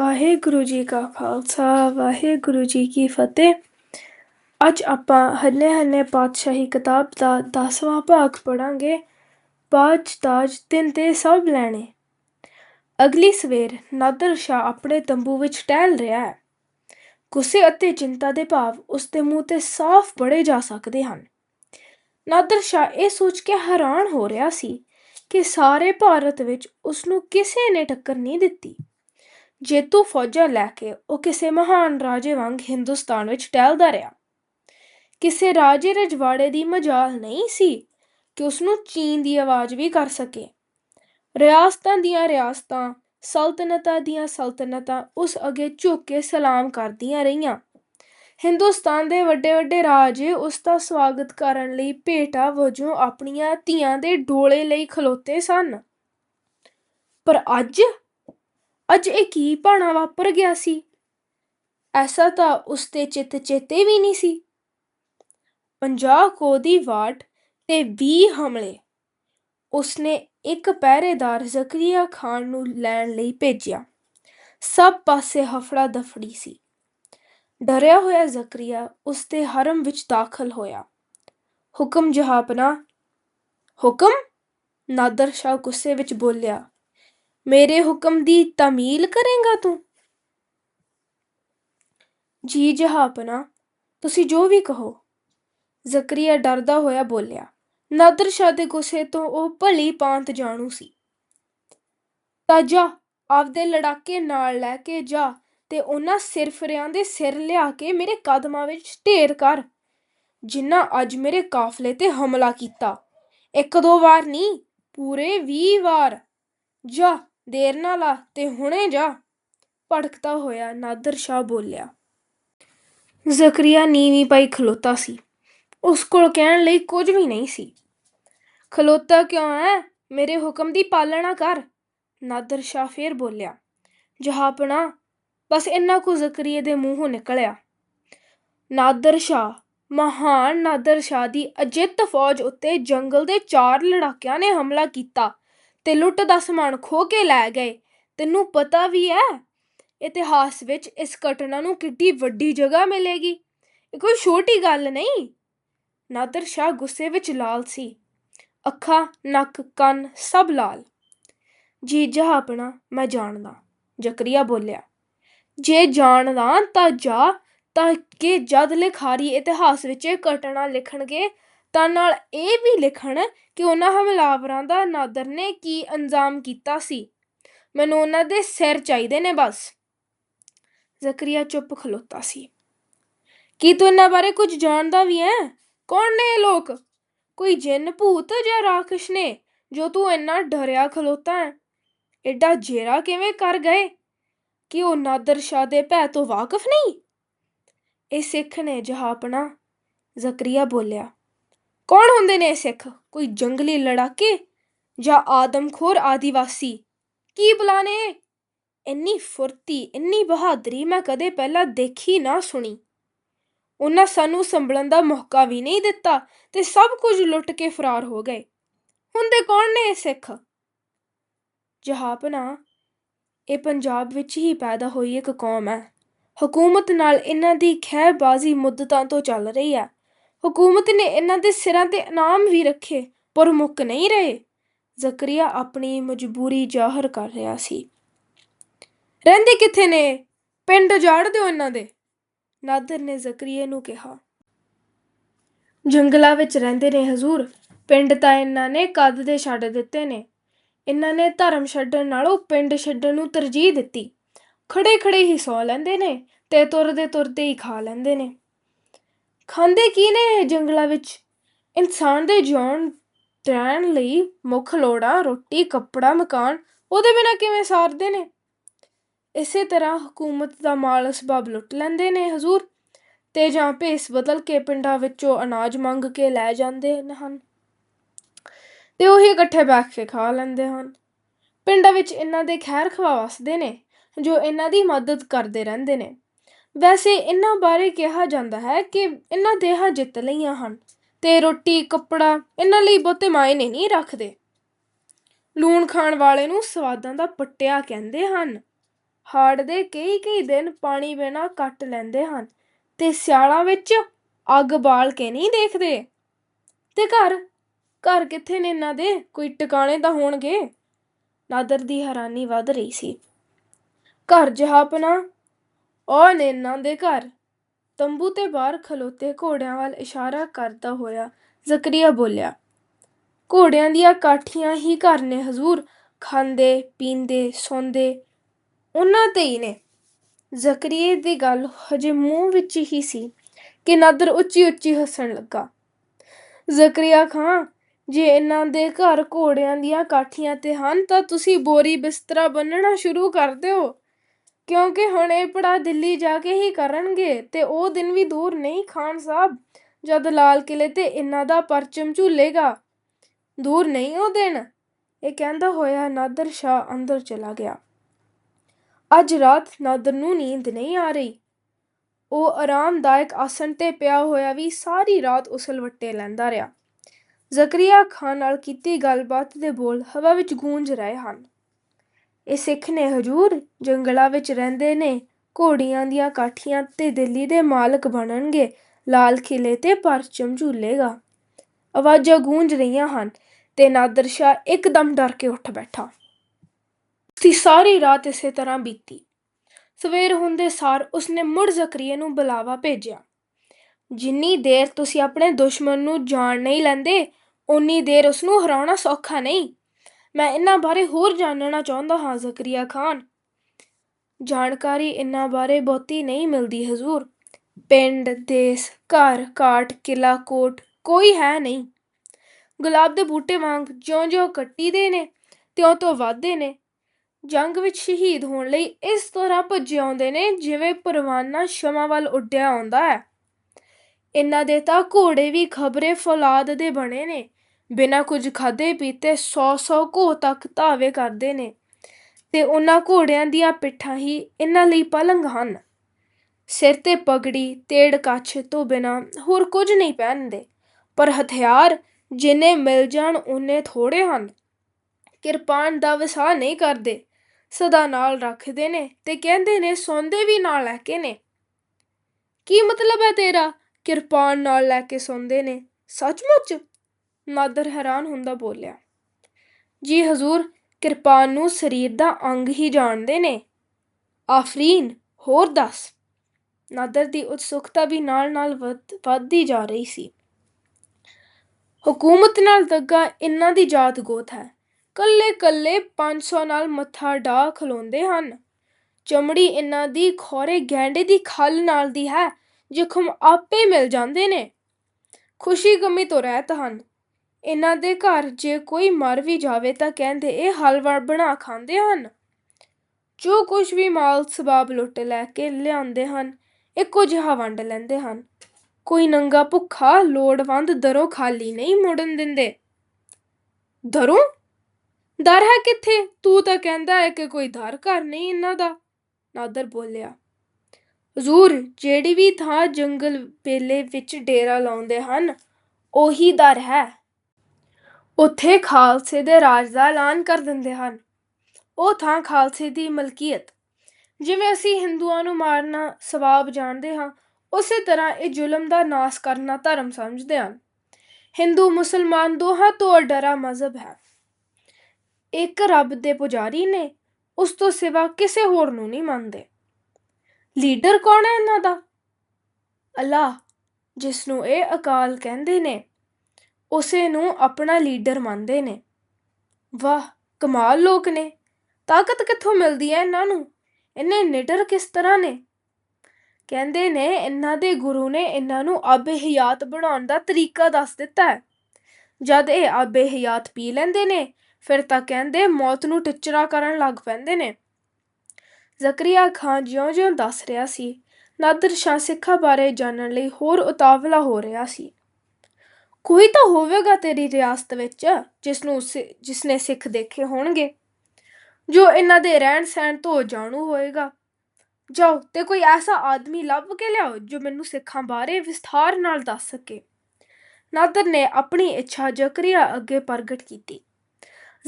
ਵਾਹਿਗੁਰੂ ਜੀ ਕਾ ਖਾਲਸਾ, ਵਾਹਿਗੁਰੂ ਜੀ ਕੀ ਫਤਿਹ। ਅੱਜ ਆਪਾਂ ਹੱਲੇ ਹੱਲੇ ਪਾਤਸ਼ਾਹੀ ਕਿਤਾਬ ਦਾ 10ਵਾਂ ਭਾਗ ਪੜਾਂਗੇ ਬਾਜ ਤਾਜ ਤਿੰਨ ਤੇ ਸਭ ਲੈਣੇ। ਅਗਲੀ ਸਵੇਰ ਨਾਦਰ ਸ਼ਾਹ ਆਪਣੇ ਤੰਬੂ ਵਿੱਚ ਟਹਿਲ ਰਿਹਾ ਹੈ। ਗੁੱਸੇ ਅਤੇ ਚਿੰਤਾ ਦੇ ਭਾਵ ਉਸ ਦੇ ਮੂੰਹ ਤੇ ਸਾਫ਼ ਪੜੇ ਜਾ ਸਕਦੇ ਹਨ। ਨਾਦਰ ਸ਼ਾਹ ਇਹ ਸੋਚ ਕੇ ਹੈਰਾਨ ਹੋ ਰਿਹਾ ਸੀ ਕਿ ਸਾਰੇ ਭਾਰਤ ਵਿੱਚ ਉਸ ਨੂੰ ਕਿਸੇ ਨੇ ਟੱਕਰ ਨਹੀਂ ਦਿੱਤੀ। ਜੇਤੂ ਫੌਜਾਂ ਲੈ ਕੇ ਉਹ ਕਿਸੇ ਮਹਾਨ ਰਾਜੇ ਵਾਂਗ ਹਿੰਦੁਸਤਾਨ ਵਿੱਚ ਟਹਿਲਦਾ ਰਿਹਾ। ਕਿਸੇ ਰਾਜੇ ਰਜਵਾੜੇ ਦੀ ਮਜਾਲ ਨਹੀਂ ਸੀ ਕਿ ਉਸ ਨੂੰ ਚੀਨ ਦੀ ਆਵਾਜ਼ ਵੀ ਕਰ ਸਕੇ। ਰਿਆਸਤਾਂ ਦੀਆਂ ਰਿਆਸਤਾਂ, ਸਲਤਨਤਾਂ ਦੀਆਂ ਸਲਤਨਤਾਂ ਉਸ ਅੱਗੇ ਝੁੱਕ ਕੇ ਸਲਾਮ ਕਰਦੀਆਂ ਰਹੀਆਂ। ਹਿੰਦੁਸਤਾਨ ਦੇ ਵੱਡੇ ਵੱਡੇ ਰਾਜੇ ਉਸ ਦਾ ਸਵਾਗਤ ਕਰਨ ਲਈ ਭੇਟਾ ਵਜੋਂ ਆਪਣੀਆਂ ਧੀਆਂ ਦੇ ਡੋਲੇ ਲਈ ਖਲੋਤੇ ਸਨ। ਪਰ ਅੱਜ ਅੱਜ ਇਹ ਕੀ ਭਾਣਾ ਵਾਪਰ ਗਿਆ ਸੀ? ਐਸਾ ਤਾਂ ਉਸ ਚਿੱਤ ਚੇਤੇ ਵੀ ਨਹੀਂ ਸੀ। 50 ਕੋ ਦੀ ਵਾਟ ਤੇ 20 ਹਮਲੇ। ਉਸਨੇ ਇੱਕ ਪਹਿਰੇਦਾਰ ਜ਼ਕਰੀਆ ਖਾਨ ਨੂੰ ਲੈਣ ਲਈ ਭੇਜਿਆ। ਸਭ ਪਾਸੇ ਹਫੜਾ ਦਫੜੀ ਸੀ। ਡਰਿਆ ਹੋਇਆ ਜ਼ਕਰੀਆ ਉਸਦੇ ਹਰਮ ਵਿੱਚ ਦਾਖਲ ਹੋਇਆ। ਹੁਕਮ ਜਹਾਪਨਾ ਹੁਕਮ? ਨਾਦਰ ਸ਼ਾਹ ਗੁੱਸੇ ਵਿੱਚ ਬੋਲਿਆ ਮੇਰੇ ਹੁਕਮ ਦੀ ਤਾਮੀਲ ਕਰੇਗਾ ਤੂੰ? ਜੀ ਜਹਾਪਨਾ, ਤੁਸੀਂ ਜੋ ਵੀ ਕਹੋ। ਜ਼ਕਰੀਆ ਡਰਦਾ ਹੋਇਆ ਬੋਲਿਆ, ਨਾਦਰ ਸ਼ਾਹ ਦੇ ਗੁੱਸੇ ਤੋਂ ਉਹ ਭਲੀ ਪਾਂਤ ਜਾਣੂ ਸੀ। ਤਾਂ ਜਾ, ਆਪਦੇ ਲੜਾਕੇ ਨਾਲ ਲੈ ਕੇ ਜਾ ਤੇ ਉਹਨਾਂ ਸਿਰਫਰਿਆਂ ਦੇ ਸਿਰ ਲਿਆ ਕੇ ਮੇਰੇ ਕਦਮਾਂ ਵਿੱਚ ਢੇਰ ਕਰ। ਜਿਨ੍ਹਾਂ ਅੱਜ ਮੇਰੇ ਕਾਫਲੇ ਤੇ ਹਮਲਾ ਕੀਤਾ, ਇੱਕ ਦੋ ਵਾਰ ਨਹੀਂ, ਪੂਰੇ 20 ਵਾਰ। ਜਾ ਦੇਰ ਨਾ ਲਾ ਤੇ ਹੁਣੇ ਜਾ। ਭੜਕਦਾ ਹੋਇਆ ਨਾਦਰ ਸ਼ਾਹ ਬੋਲਿਆ, ਜ਼ਕਰੀਆ ਨੀਵੀਂ ਪਾਈ ਖਲੋਤਾ ਸੀ। ਉਸ ਕੋਲ ਕਹਿਣ ਲਈ ਕੁਝ ਵੀ ਨਹੀਂ ਸੀ। ਖਲੋਤਾ ਕਿਉਂ ਹੈ ਮੇਰੇ ਹੁਕਮ ਦੀ ਪਾਲਣਾ ਕਰ। ਨਾਦਰ ਸ਼ਾਹ ਫੇਰ ਬੋਲਿਆ, ਜਹਾਪਣਾ, ਬਸ ਇੰਨਾ ਕੁ ਜ਼ਕਰੀਏ ਦੇ ਮੂੰਹੋਂ ਨਿਕਲਿਆ। ਨਾਦਰ ਸ਼ਾਹ, ਮਹਾਨ ਨਾਦਰ ਸ਼ਾਹ ਦੀ ਅਜਿੱਤ ਫੌਜ ਉੱਤੇ ਜੰਗਲ ਦੇ ਚਾਰ ਲੜਾਕਿਆਂ ਨੇ ਹਮਲਾ ਕੀਤਾ। ਤੇ ਲੁੱਟ ਦਾ ਸਮਾਨ ਖੋ ਕੇ ਲੈ ਗਏ। ਤੈਨੂੰ ਪਤਾ ਵੀ ਹੈ ਇਤਿਹਾਸ ਵਿੱਚ ਇਸ ਘਟਨਾ ਨੂੰ ਕਿੱਡੀ ਵੱਡੀ ਜਗ੍ਹਾ ਮਿਲੇਗੀ। ਇਹ ਕੋਈ ਛੋਟੀ ਗੱਲ ਨਹੀਂ। ਨਾਦਰ ਸ਼ਾਹ ਗੁੱਸੇ ਵਿੱਚ ਲਾਲ ਸੀ। ਅੱਖਾਂ, ਨੱਕ, ਕੰਨ ਸਭ ਲਾਲ। ਜੀਜਾ ਆਪਣਾ, ਮੈਂ ਜਾਣਦਾ, ਜ਼ਕਰੀਆ ਬੋਲਿਆ। ਜੇ ਜਾਣਦਾ ਤਾਂ ਜਾ, ਤਾਂ ਕਿ ਜਦ ਲਿਖਾਰੀ ਇਤਿਹਾਸ ਵਿੱਚ ਇਹ ਘਟਨਾ ਲਿਖਣਗੇ ਤਾਂ ਨਾਲ ਇਹ ਵੀ ਲਿਖਣ ਕਿ ਉਹਨਾਂ ਹਮਲਾਵਰਾਂ ਦਾ ਨਾਦਰ ਨੇ ਕੀ ਅੰਜਾਮ ਕੀਤਾ ਸੀ। ਮੈਨੂੰ ਉਹਨਾਂ ਦੇ ਸਿਰ ਚਾਹੀਦੇ ਨੇ ਬਸ। ਜ਼ਕਰੀਆ ਚੁੱਪ ਖਲੋਤਾ ਸੀ। ਕੀ ਤੂੰ ਇਹਨਾਂ ਬਾਰੇ ਕੁਝ ਜਾਣਦਾ ਵੀ ਹੈ? ਕੌਣ ਨੇ ਇਹ ਲੋਕ? ਕੋਈ ਜਿੰਨ ਭੂਤ ਜਾਂ ਰਾਖਸ਼ ਨੇ ਜੋ ਤੂੰ ਇੰਨਾ ਡਰਿਆ ਖਲੋਤਾ ਹੈ? ਐਡਾ ਜੇਰਾ ਕਿਵੇਂ ਕਰ ਗਏ? ਕਿ ਉਹ ਨਾਦਰ ਸ਼ਾਹ ਦੇ ਭੈ ਤੋਂ ਵਾਕਿਫ ਨਹੀਂ? ਇਹ ਸਿੱਖ ਨੇ ਜਹਾਪਣਾ ਜ਼ਕਰੀਆ ਬੋਲਿਆ ਕੌਣ ਹੁੰਦੇ ਨੇ ਇਹ ਸਿੱਖ? ਕੋਈ ਜੰਗਲੀ ਲੜਾਕੇ ਜਾਂ ਆਦਮਖੋਰ ਆਦੀਵਾਸੀ? ਕੀ ਬੁਲਾਣੇ ਇੰਨੀ ਫੁਰਤੀ, ਇੰਨੀ ਬਹਾਦਰੀ ਮੈਂ ਕਦੇ ਪਹਿਲਾਂ ਦੇਖੀ ਨਾ ਸੁਣੀ। ਉਹਨਾਂ ਸਾਨੂੰ ਸੰਭਲਣ ਦਾ ਮੌਕਾ ਵੀ ਨਹੀਂ ਦਿੱਤਾ ਤੇ ਸਭ ਕੁਝ ਲੁੱਟ ਕੇ ਫਰਾਰ ਹੋ ਗਏ। ਹੁੰਦੇ ਕੌਣ ਨੇ ਇਹ ਸਿੱਖ? ਜਹਾਪਨਾ, ਇਹ ਪੰਜਾਬ ਵਿੱਚ ਹੀ ਪੈਦਾ ਹੋਈ ਇੱਕ ਕੌਮ ਹੈ। ਹਕੂਮਤ ਨਾਲ ਇਹਨਾਂ ਦੀ ਖਹਿਬਾਜ਼ੀ ਮੁੱਦਤਾਂ ਤੋਂ ਚੱਲ ਰਹੀ ਹੈ। ਹਕੂਮਤ ਨੇ ਇਹਨਾਂ ਦੇ ਸਿਰਾਂ ਤੇ ਇਨਾਮ ਵੀ ਰੱਖੇ, ਪਰ ਮੁੱਕ ਨਹੀਂ ਰਹੇ। ਜ਼ਕਰੀਆ ਆਪਣੀ ਮਜਬੂਰੀ ਜ਼ਾਹਰ ਕਰ ਰਿਹਾ ਸੀ। ਰਹਿੰਦੇ ਕਿੱਥੇ ਨੇ? ਪਿੰਡ ਜਾੜ ਦਿਓ ਇਹਨਾਂ ਦੇ। ਨਾਦਰ ਨੇ ਜ਼ਕਰੀਆ ਨੂੰ ਕਿਹਾ। ਜੰਗਲਾਂ ਵਿੱਚ ਰਹਿੰਦੇ ਨੇ ਹਜ਼ੂਰ, ਪਿੰਡ ਤਾਂ ਇਹਨਾਂ ਨੇ ਕਦ ਦੇ ਛੱਡ ਦਿੱਤੇ ਨੇ। ਇਹਨਾਂ ਨੇ ਧਰਮ ਛੱਡਣ ਨਾਲੋਂ ਪਿੰਡ ਛੱਡਣ ਨੂੰ ਤਰਜੀਹ ਦਿੱਤੀ। ਖੜੇ ਖੜੇ ਹੀ ਸੌ ਲੈਂਦੇ ਨੇ ਤੇ ਤੁਰਦੇ ਤੁਰਦੇ ਹੀ ਖਾ ਲੈਂਦੇ ਨੇ। ਖਾਂਦੇ ਕੀ ਨੇ ਇਹ ਜੰਗਲਾਂ ਵਿੱਚ? ਇਨਸਾਨ ਦੇ ਜਿਉਣ, ਰਹਿਣ ਲਈ ਮੁੱਖ ਲੋੜਾਂ, ਰੋਟੀ, ਕੱਪੜਾ, ਮਕਾਨ, ਉਹਦੇ ਬਿਨਾਂ ਕਿਵੇਂ ਸਾਰਦੇ ਨੇ? ਇਸੇ ਤਰ੍ਹਾਂ ਹਕੂਮਤ ਦਾ ਮਾਲ ਅਸਬਾਬ ਲੁੱਟ ਲੈਂਦੇ ਨੇ ਹਜ਼ੂਰ ਤੇ ਜਾਂ ਭੇਸ ਬਦਲ ਕੇ ਪਿੰਡਾਂ ਵਿੱਚੋਂ ਅਨਾਜ ਮੰਗ ਕੇ ਲੈ ਜਾਂਦੇ ਹਨ ਤੇ ਉਹੀ ਇਕੱਠੇ ਬੈਠ ਕੇ ਖਾ ਲੈਂਦੇ ਹਨ। ਪਿੰਡਾਂ ਵਿੱਚ ਇਹਨਾਂ ਦੇ ਖੈਰ ਖਵਾ ਵਸਦੇ ਨੇ, ਜੋ ਇਹਨਾਂ ਦੀ ਮਦਦ ਕਰਦੇ ਰਹਿੰਦੇ ਨੇ। ਵੈਸੇ ਇਹਨਾਂ ਬਾਰੇ ਕਿਹਾ ਜਾਂਦਾ ਹੈ ਕਿ ਇਹਨਾਂ ਦੇਹਾਂ ਜਿੱਤ ਲਈਆਂ ਹਨ ਤੇ ਰੋਟੀ, ਕੱਪੜਾ ਇਹਨਾਂ ਲਈ ਬਹੁਤੇ ਮਾਇਨੇ ਨਹੀਂ ਰੱਖਦੇ। ਲੂਣ ਖਾਣ ਵਾਲੇ ਨੂੰ ਸਵਾਦਾਂ ਦਾ ਪੱਟਿਆ ਕਹਿੰਦੇ ਹਨ। ਹਾੜ ਦੇ ਕਈ ਕਈ ਦਿਨ ਪਾਣੀ ਬਿਨਾਂ ਕੱਟ ਲੈਂਦੇ ਹਨ ਤੇ ਸਿਆਲਾਂ ਵਿੱਚ ਅੱਗ ਬਾਲ ਕੇ ਨਹੀਂ ਦੇਖਦੇ। ਤੇ ਘਰ ਘਰ ਕਿੱਥੇ ਨੇ ਇਹਨਾਂ ਦੇ? ਕੋਈ ਟਿਕਾਣੇ ਤਾਂ ਹੋਣਗੇ? ਨਾਦਰ ਦੀ ਹੈਰਾਨੀ ਵੱਧ ਰਹੀ ਸੀ। ਘਰ ਜਹਾਪਨਾ ਉਹ ਨੇ ਇਹਨਾਂ ਦੇ ਘਰ। ਤੰਬੂ ਤੇ ਬਾਹਰ ਖਲੋਤੇ ਘੋੜਿਆਂ ਵੱਲ ਇਸ਼ਾਰਾ ਕਰਦਾ ਹੋਇਆ ਜ਼ਕਰੀਆ ਬੋਲਿਆ, ਘੋੜਿਆਂ ਦੀਆਂ ਕਾਠੀਆਂ ਹੀ ਘਰ ਨੇ ਹਜ਼ੂਰ। ਖਾਂਦੇ, ਪੀਂਦੇ, ਸੌਂਦੇ, ਉਹਨਾਂ ਤੇ ਹੀ ਨੇ। ਜ਼ਕਰੀਏ ਦੀ ਗੱਲ ਹਜੇ ਮੂੰਹ ਵਿੱਚ ਹੀ ਸੀ ਕਿ ਨਾਦਰ ਉੱਚੀ ਉੱਚੀ ਹੱਸਣ ਲੱਗਾ। ਜ਼ਕਰੀਆ ਖਾਂ, ਜੇ ਇਹਨਾਂ ਦੇ ਘਰ ਘੋੜਿਆਂ ਦੀਆਂ ਕਾਠੀਆਂ ਤੇ ਹਨ ਤਾਂ ਤੁਸੀਂ ਬੋਰੀ ਬਿਸਤਰਾ ਬੰਨਣਾ ਸ਼ੁਰੂ ਕਰ ਦਿਓ। ਕਿਉਂਕਿ ਹੁਣ ਇਹ ਪੜਾ ਦਿੱਲੀ ਜਾ ਕੇ ਹੀ ਕਰਨਗੇ ਤੇ ਉਹ ਦਿਨ ਵੀ ਦੂਰ ਨਹੀਂ ਖਾਨ ਸਾਹਿਬ, ਜਦ ਲਾਲ ਕਿਲੇ ਤੇ ਇਹਨਾਂ ਦਾ ਪਰਚਮ ਝੂਲੇਗਾ। ਦੂਰ ਨਹੀਂ ਉਹ ਦਿਨ। ਇਹ ਕਹਿੰਦਾ ਹੋਇਆ ਨਾਦਰ ਸ਼ਾਹ ਅੰਦਰ ਚਲਾ ਗਿਆ। ਅੱਜ ਰਾਤ ਨਾਦਰ ਨੂੰ ਨੀਂਦ ਨਹੀਂ ਆ ਰਹੀ। ਉਹ ਆਰਾਮਦਾਇਕ ਆਸਣ ਤੇ ਪਿਆ ਹੋਇਆ ਵੀ ਸਾਰੀ ਰਾਤ ਉਸਲਵੱਟੇ ਲੈਂਦਾ ਰਿਹਾ। ਜ਼ਕਰੀਆ ਖਾਨ ਨਾਲ ਕੀਤੀ ਗੱਲਬਾਤ ਦੇ ਬੋਲ ਹਵਾ ਵਿੱਚ ਗੂੰਜ ਰਹੇ ਹਨ। ਇਹ ਸਿੱਖ ਨੇ ਹਜੂਰ ਜੰਗਲਾਂ ਵਿੱਚ ਰਹਿੰਦੇ ਨੇ। ਘੋੜੀਆਂ ਦੀਆਂ ਕਾਠੀਆਂ ਤੇ ਦਿੱਲੀ ਦੇ ਮਾਲਕ ਬਣਨਗੇ। ਲਾਲ ਕਿਲੇ ਤੇ ਪਰਚਮ ਝੂਲੇਗਾ। ਆਵਾਜ਼ਾਂ ਗੂੰਜ ਰਹੀਆਂ ਹਨ ਤੇ ਨਾਦਰ ਸ਼ਾਹ ਇੱਕਦਮ ਡਰ ਕੇ ਉੱਠ ਬੈਠਾ। ਉਸਦੀ ਸਾਰੀ ਰਾਤ ਇਸੇ ਤਰ੍ਹਾਂ ਬੀਤੀ। ਸਵੇਰ ਹੁੰਦੇ ਸਾਰ ਉਸਨੇ ਮੁੜ ਜ਼ਕਰੀਆ ਨੂੰ ਬੁਲਾਵਾ ਭੇਜਿਆ। ਜਿੰਨੀ ਦੇਰ ਤੁਸੀਂ ਆਪਣੇ ਦੁਸ਼ਮਣ ਨੂੰ ਜਾਣ ਨਹੀਂ ਲੈਂਦੇ ਉਨੀ ਦੇਰ ਉਸ ਨੂੰ ਹਰਾਉਣਾ ਸੌਖਾ ਨਹੀਂ। ਮੈਂ ਇਹਨਾਂ ਬਾਰੇ ਹੋਰ ਜਾਣਨਾ ਚਾਹੁੰਦਾ ਹਾਂ, ਜ਼ਕਰੀਆ ਖਾਨ। ਜਾਣਕਾਰੀ ਇਹਨਾਂ ਬਾਰੇ ਬਹੁਤੀ ਨਹੀਂ ਮਿਲਦੀ, ਹਜ਼ੂਰ। ਪਿੰਡ, ਦੇਸ, ਘਰ, ਕਾਟ ਕਿਲਾ ਕੋਟ, ਕੋਈ ਹੈ ਨਹੀਂ। ਗੁਲਾਬ ਦੇ ਬੂਟੇ ਵਾਂਗ ਜਿਉਂ-ਜਿਉਂ ਕੱਟੀਦੇ ਨੇ, ਤਿਉਂ ਤੋਂ ਵੱਧਦੇ ਨੇ। ਜੰਗ ਵਿੱਚ ਸ਼ਹੀਦ ਹੋਣ ਲਈ ਇਸ ਤਰ੍ਹਾਂ ਭੱਜੇ ਆਉਂਦੇ ਨੇ, ਜਿਵੇਂ ਪਰਵਾਨਾ ਸ਼ਮਾ ਵੱਲ ਉੱਡਿਆ ਆਉਂਦਾ ਹੈ। ਇਹਨਾਂ ਦੇ ਤਾਂ ਘੋੜੇ ਵੀ ਖਬਰੇ ਫੌਲਾਦ ਦੇ ਬਣੇ ਨੇ। ਬਿਨਾਂ ਕੁਝ ਖਾਧੇ ਪੀਤੇ 100-100 ਘੋਹ ਤੱਕ ਧਾਵੇ ਕਰਦੇ ਨੇ ਤੇ ਉਹਨਾਂ ਘੋੜਿਆਂ ਦੀਆਂ ਪਿੱਠਾਂ ਹੀ ਇਹਨਾਂ ਲਈ ਪਲੰਗ ਹਨ। ਸਿਰ ਤੇ ਪਗੜੀ, ਤੇੜ ਕੱਛ ਤੋਂ ਬਿਨਾਂ ਹੋਰ ਕੁਝ ਨਹੀਂ ਪਹਿਨਦੇ, ਪਰ ਹਥਿਆਰ ਜਿੰਨੇ ਮਿਲ ਜਾਣ ਉਹਨੇ ਥੋੜੇ ਹਨ। ਕਿਰਪਾਨ ਦਾ ਵਸਾ ਨਹੀਂ ਕਰਦੇ, ਸਦਾ ਨਾਲ ਰੱਖਦੇ ਨੇ ਤੇ ਕਹਿੰਦੇ ਨੇ, ਸੌਂਦੇ ਵੀ ਨਾਲ ਲੈ ਕੇ ਨੇ। ਕੀ ਮਤਲਬ ਹੈ ਤੇਰਾ? ਕਿਰਪਾਨ ਨਾਲ ਲੈ ਕੇ ਸੌਂਦੇ ਨੇ। ਸੱਚਮੁੱਚ? ਨਾਦਰ ਹੈਰਾਨ ਹੁੰਦਾ ਬੋਲਿਆ, ਜੀ ਹਜ਼ੂਰ, ਕਿਰਪਾਨ ਨੂੰ ਸਰੀਰ ਦਾ ਅੰਗ ਹੀ ਜਾਣਦੇ ਨੇ। ਆਫਰੀਨ, ਹੋਰ ਦੱਸ। ਨਾਦਰ ਦੀ ਉਤਸੁਕਤਾ ਵੀ ਨਾਲ-ਨਾਲ ਵੱਧਦੀ ਜਾ ਰਹੀ ਸੀ। ਹਕੂਮਤ ਨਾਲ ਦੱਗਾ ਇਹਨਾਂ ਦੀ ਜਾਤ ਗੋਤ ਹੈ। ਕੱਲੇ ਕੱਲੇ 500 ਨਾਲ ਮੱਥਾ ਡਾ ਖਲੋਂਦੇ ਹਨ। ਚਮੜੀ ਇਹਨਾਂ ਦੀ ਖੋਰੇ ਗੈਂਡੇ ਦੀ ਖੱਲ ਨਾਲ ਦੀ ਹੈ। ਜ਼ਖਮ ਆਪੇ ਮਿਲ ਜਾਂਦੇ ਨੇ। ਖੁਸ਼ੀ ਗਮੀ ਤੋਂ ਰਹਿਤ ਹਨ। ਇਹਨਾਂ ਦੇ ਘਰ ਜੇ ਕੋਈ ਮਰ ਵੀ ਜਾਵੇ ਤਾਂ ਕਹਿੰਦੇ, ਇਹ ਹਲਵਾ ਬਣਾ ਖਾਂਦੇ ਹਨ? ਜੋ ਕੁਝ ਵੀ ਮਾਲ ਸਬਾਬ ਲੁੱਟ ਲੈ ਕੇ ਲਿਆਉਂਦੇ ਹਨ, ਇੱਕੋ ਜਿਹਾ ਵੰਡ ਲੈਂਦੇ ਹਨ। ਕੋਈ ਨੰਗਾ ਭੁੱਖਾ ਲੋੜਵੰਦ ਦਰੋਂ ਖਾਲੀ ਨਹੀਂ ਮੁੜਨ ਦਿੰਦੇ। ਦਰੋਂ? ਦਰ ਹੈ ਕਿੱਥੇ? ਤੂੰ ਤਾਂ ਕਹਿੰਦਾ ਹੈ ਕਿ ਕੋਈ ਦਰ ਘਰ ਨਹੀਂ ਇਹਨਾਂ ਦਾ। ਨਾਦਰ ਬੋਲਿਆ ਹਜ਼ੂਰ ਜਿਹੜੀ ਵੀ ਥਾਂ ਜੰਗਲ ਵੇਲੇ ਵਿੱਚ ਡੇਰਾ ਲਾਉਂਦੇ ਹਨ, ਉਹੀ ਦਰ ਹੈ। ਉੱਥੇ ਖਾਲਸੇ ਦੇ ਰਾਜ ਦਾ ਐਲਾਨ ਕਰ ਦਿੰਦੇ ਹਨ। ਉਹ ਥਾਂ ਖਾਲਸੇ ਦੀ ਮਲਕੀਅਤ। ਜਿਵੇਂ ਅਸੀਂ ਹਿੰਦੂਆਂ ਨੂੰ ਮਾਰਨਾ, ਸਵਾਬ ਜਾਣਦੇ ਹਾਂ, ਉਸੇ ਤਰ੍ਹਾਂ ਇਹ ਜ਼ੁਲਮ ਦਾ ਨਾਸ ਕਰਨਾ ਧਰਮ ਸਮਝਦੇ ਹਨ। ਹਿੰਦੂ, ਮੁਸਲਮਾਨ ਦੋਹਾਂ ਤੋਂ ਡਰਾ ਮਜ਼ਹਬ ਹੈ। ਇੱਕ ਰੱਬ ਦੇ ਪੁਜਾਰੀ ਨੇ ਉਸ ਤੋਂ ਸਿਵਾ ਕਿਸੇ ਹੋਰ ਨੂੰ ਨਹੀਂ ਮੰਨਦੇ। ਲੀਡਰ ਕੌਣ ਹੈ ਇਹਨਾਂ ਦਾ? ਅੱਲਾਹ, ਜਿਸ ਨੂੰ ਇਹ ਅਕਾਲ ਕਹਿੰਦੇ ਨੇ। ਉਸੇ ਨੂੰ ਆਪਣਾ ਲੀਡਰ ਮੰਨਦੇ ਨੇ। ਵਾਹ, ਕਮਾਲ ਲੋਕ ਨੇ। ਤਾਕਤ ਕਿੱਥੋਂ ਮਿਲਦੀ ਹੈ ਇਹਨਾਂ ਨੂੰ? ਇੰਨੇ ਨਿਡਰ ਕਿਸ ਤਰ੍ਹਾਂ ਨੇ? ਕਹਿੰਦੇ ਨੇ ਇਹਨਾਂ ਦੇ ਗੁਰੂ ਨੇ ਇਹਨਾਂ ਨੂੰ ਆਬੇ ਹਯਾਤ ਬਣਾਉਣ ਦਾ ਤਰੀਕਾ ਦੱਸ ਦਿੱਤਾ ਹੈ ਜਦ ਇਹ ਆਬੇ ਹਯਾਤ ਪੀ ਲੈਂਦੇ ਨੇ, ਫਿਰ ਤਾਂ ਕਹਿੰਦੇ ਮੌਤ ਨੂੰ ਟਿਚਰਾ ਕਰਨ ਲੱਗ ਪੈਂਦੇ ਨੇ। ਜ਼ਕਰੀਆ ਖਾਨ ਜਿਉਂ-ਜਿਉਂ ਦੱਸ ਰਿਹਾ ਸੀ, ਨਾਦਰ ਸ਼ਾਹ ਸਿੱਖਾਂ ਬਾਰੇ ਜਾਣਨ ਲਈ ਹੋਰ ਉਤਾਵਲਾ ਹੋ ਰਿਹਾ ਸੀ। ਕੋਈ ਤਾਂ ਹੋਵੇਗਾ ਤੇਰੀ ਰਿਆਸਤ ਵਿੱਚ ਜਿਸ ਨੂੰ ਜਿਸ ਨੇ ਸਿੱਖ ਦੇਖੇ ਹੋਣਗੇ। ਜੋ ਇਹਨਾਂ ਦੇ ਰਹਿਣ ਸਹਿਣ ਤੋਂ ਜਾਣੂ ਹੋਏਗਾ। ਜਾਓ ਤੇ ਕੋਈ ਐਸਾ ਆਦਮੀ ਲੱਭ ਕੇ ਲਿਆਓ, ਜੋ ਮੈਨੂੰ ਸਿੱਖਾਂ ਬਾਰੇ ਵਿਸਥਾਰ ਨਾਲ ਦੱਸ ਸਕੇ। ਨਾਦਰ ਨੇ ਆਪਣੀ ਇੱਛਾ ਜ਼ਕਰੀਆ ਅੱਗੇ ਪ੍ਰਗਟ ਕੀਤੀ।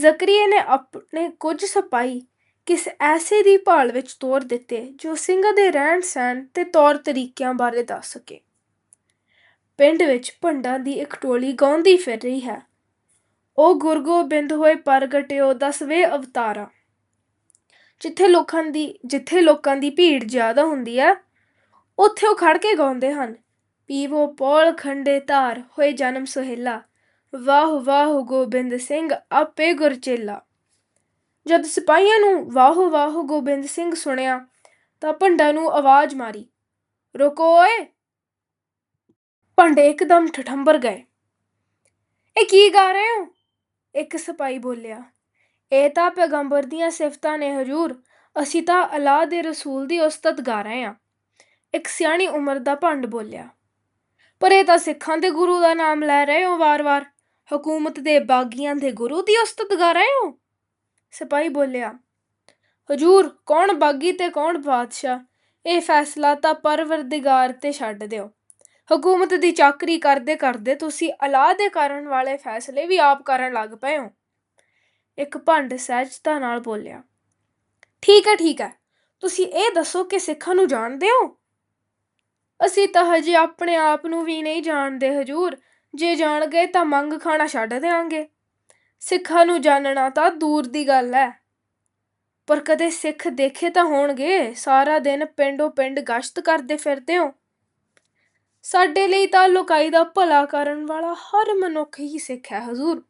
ਜ਼ਕਰੀਆ ਨੇ ਆਪਣੇ ਕੁਝ ਸਿਪਾਹੀ ਕਿਸ ਐਸੇ ਦੀ ਭਾਲ ਵਿੱਚ ਤੋਰ ਦਿੱਤੇ, ਜੋ ਸਿੰਘਾਂ ਦੇ ਰਹਿਣ ਸਹਿਣ ਤੇ ਤੌਰ ਤਰੀਕਿਆਂ ਬਾਰੇ ਦੱਸ ਸਕੇ। ਪਿੰਡ ਵਿੱਚ ਭੰਡਾਂ ਦੀ ਇੱਕ ਟੋਲੀ ਗਾਉਂਦੀ ਫਿਰ ਰਹੀ ਹੈ। ਉਹ ਗੁਰੂ ਗੋਬਿੰਦ ਹੋਏ ਪ੍ਰਗਟਿਓ ਦਸਵੇਂ ਅਵਤਾਰਾ। ਜਿੱਥੇ ਲੋਕਾਂ ਦੀ, ਜਿੱਥੇ ਲੋਕਾਂ ਦੀ ਭੀੜ ਜ਼ਿਆਦਾ ਹੁੰਦੀ ਹੈ, ਉੱਥੇ ਉਹ ਖੜ ਕੇ ਗਾਉਂਦੇ ਹਨ। ਪੀਵੋ ਪੌਲ ਖੰਡੇ ਧਾਰ, ਹੋਏ ਜਨਮ ਸੁਹੇਲਾ। ਵਾਹ ਵਾਹ ਗੋਬਿੰਦ ਸਿੰਘ, ਆਪੇ ਗੁਰਚੇਲਾ ਜਦ ਸਿਪਾਹੀਆਂ ਨੂੰ ਵਾਹ ਵਾਹ ਗੋਬਿੰਦ ਸਿੰਘ ਸੁਣਿਆ, ਤਾਂ ਭੰਡਾ ਨੂੰ ਆਵਾਜ਼ ਮਾਰੀ, ਰੁਕੋ ਓਏ ਭਾਂਡੇ ਇੱਕਦਮ ਠਠੰਬਰ ਗਏ। ਇਹ ਕੀ ਗਾ ਰਹੇ ਹੋ? ਇੱਕ ਸਿਪਾਹੀ ਬੋਲਿਆ, ਇਹ ਤਾਂ ਪੈਗੰਬਰ ਦੀਆਂ ਸਿਫਤਾਂ ਨੇ ਹਜੂਰ, ਅਸੀਂ ਤਾਂ ਅਲਾਹ ਦੇ ਰਸੂਲ ਦੀ ਉਸਤਤ ਗਾ ਰਹੇ ਹਾਂ। ਇੱਕ ਸਿਆਣੀ ਉਮਰ ਦਾ ਭੰਡ ਬੋਲਿਆ, ਪਰ ਇਹ ਤਾਂ ਸਿੱਖਾਂ ਦੇ ਗੁਰੂ ਦਾ ਨਾਮ ਲੈ ਰਹੇ ਹੋ ਵਾਰ-ਵਾਰ, ਹਕੂਮਤ ਦੇ ਬਾਗੀਆਂ ਦੇ ਗੁਰੂ ਦੀ ਉਸਤਤ ਗਾ ਰਹੇ ਹੋ? ਸਿਪਾਹੀ ਬੋਲਿਆ, ਹਜੂਰ, ਕੌਣ ਬਾਗੀ ਤੇ ਕੌਣ ਬਾਦਸ਼ਾਹ, ਇਹ ਫੈਸਲਾ ਤਾਂ ਪਰਵਰਦਿਗਾਰ ਤੇ ਛੱਡ ਦਿਓ। ਹਕੂਮਤ ਦੀ ਚਾਕਰੀ ਕਰਦੇ ਕਰਦੇ ਤੁਸੀਂ ਅਲਾਹ ਦੇ ਕਰਨ ਵਾਲੇ ਫੈਸਲੇ ਵੀ ਆਪ ਕਰਨ ਲੱਗ ਪਏ ਹੋ। ਇੱਕ ਭੰਡ ਸਹਿਜਤਾ ਨਾਲ ਬੋਲਿਆ, ਠੀਕ ਹੈ ਠੀਕ ਹੈ, ਤੁਸੀਂ ਇਹ ਦੱਸੋ ਕਿ ਸਿੱਖਾਂ ਨੂੰ ਜਾਣਦੇ ਹੋ? ਅਸੀਂ ਤਾਂ ਹਜੇ ਆਪਣੇ ਆਪ ਨੂੰ ਵੀ ਨਹੀਂ ਜਾਣਦੇ ਹਜੂਰ, ਜੇ ਜਾਣ ਗਏ ਤਾਂ ਮੰਗ ਖਾਣਾ ਛੱਡ ਦੇਵਾਂਗੇ ਸਿੱਖਾਂ ਨੂੰ ਜਾਣਨਾ ਤਾਂ ਦੂਰ ਦੀ ਗੱਲ ਹੈ। ਪਰ ਕਦੇ ਸਿੱਖ ਦੇਖੇ ਤਾਂ ਹੋਣਗੇ, ਸਾਰਾ ਦਿਨ ਪਿੰਡੋਂ ਪਿੰਡ ਗਸ਼ਤ ਕਰਦੇ ਫਿਰਦੇ ਹੋ। ਸਾਡੇ ਲਈ ਤਾਂ ਲੋਕਾਈ ਦਾ ਭਲਾ ਕਰਨ ਵਾਲਾ ਹਰ ਮਨੁੱਖ ਹੀ ਸਿੱਖ ਹੈ, ਹਜ਼ੂਰ।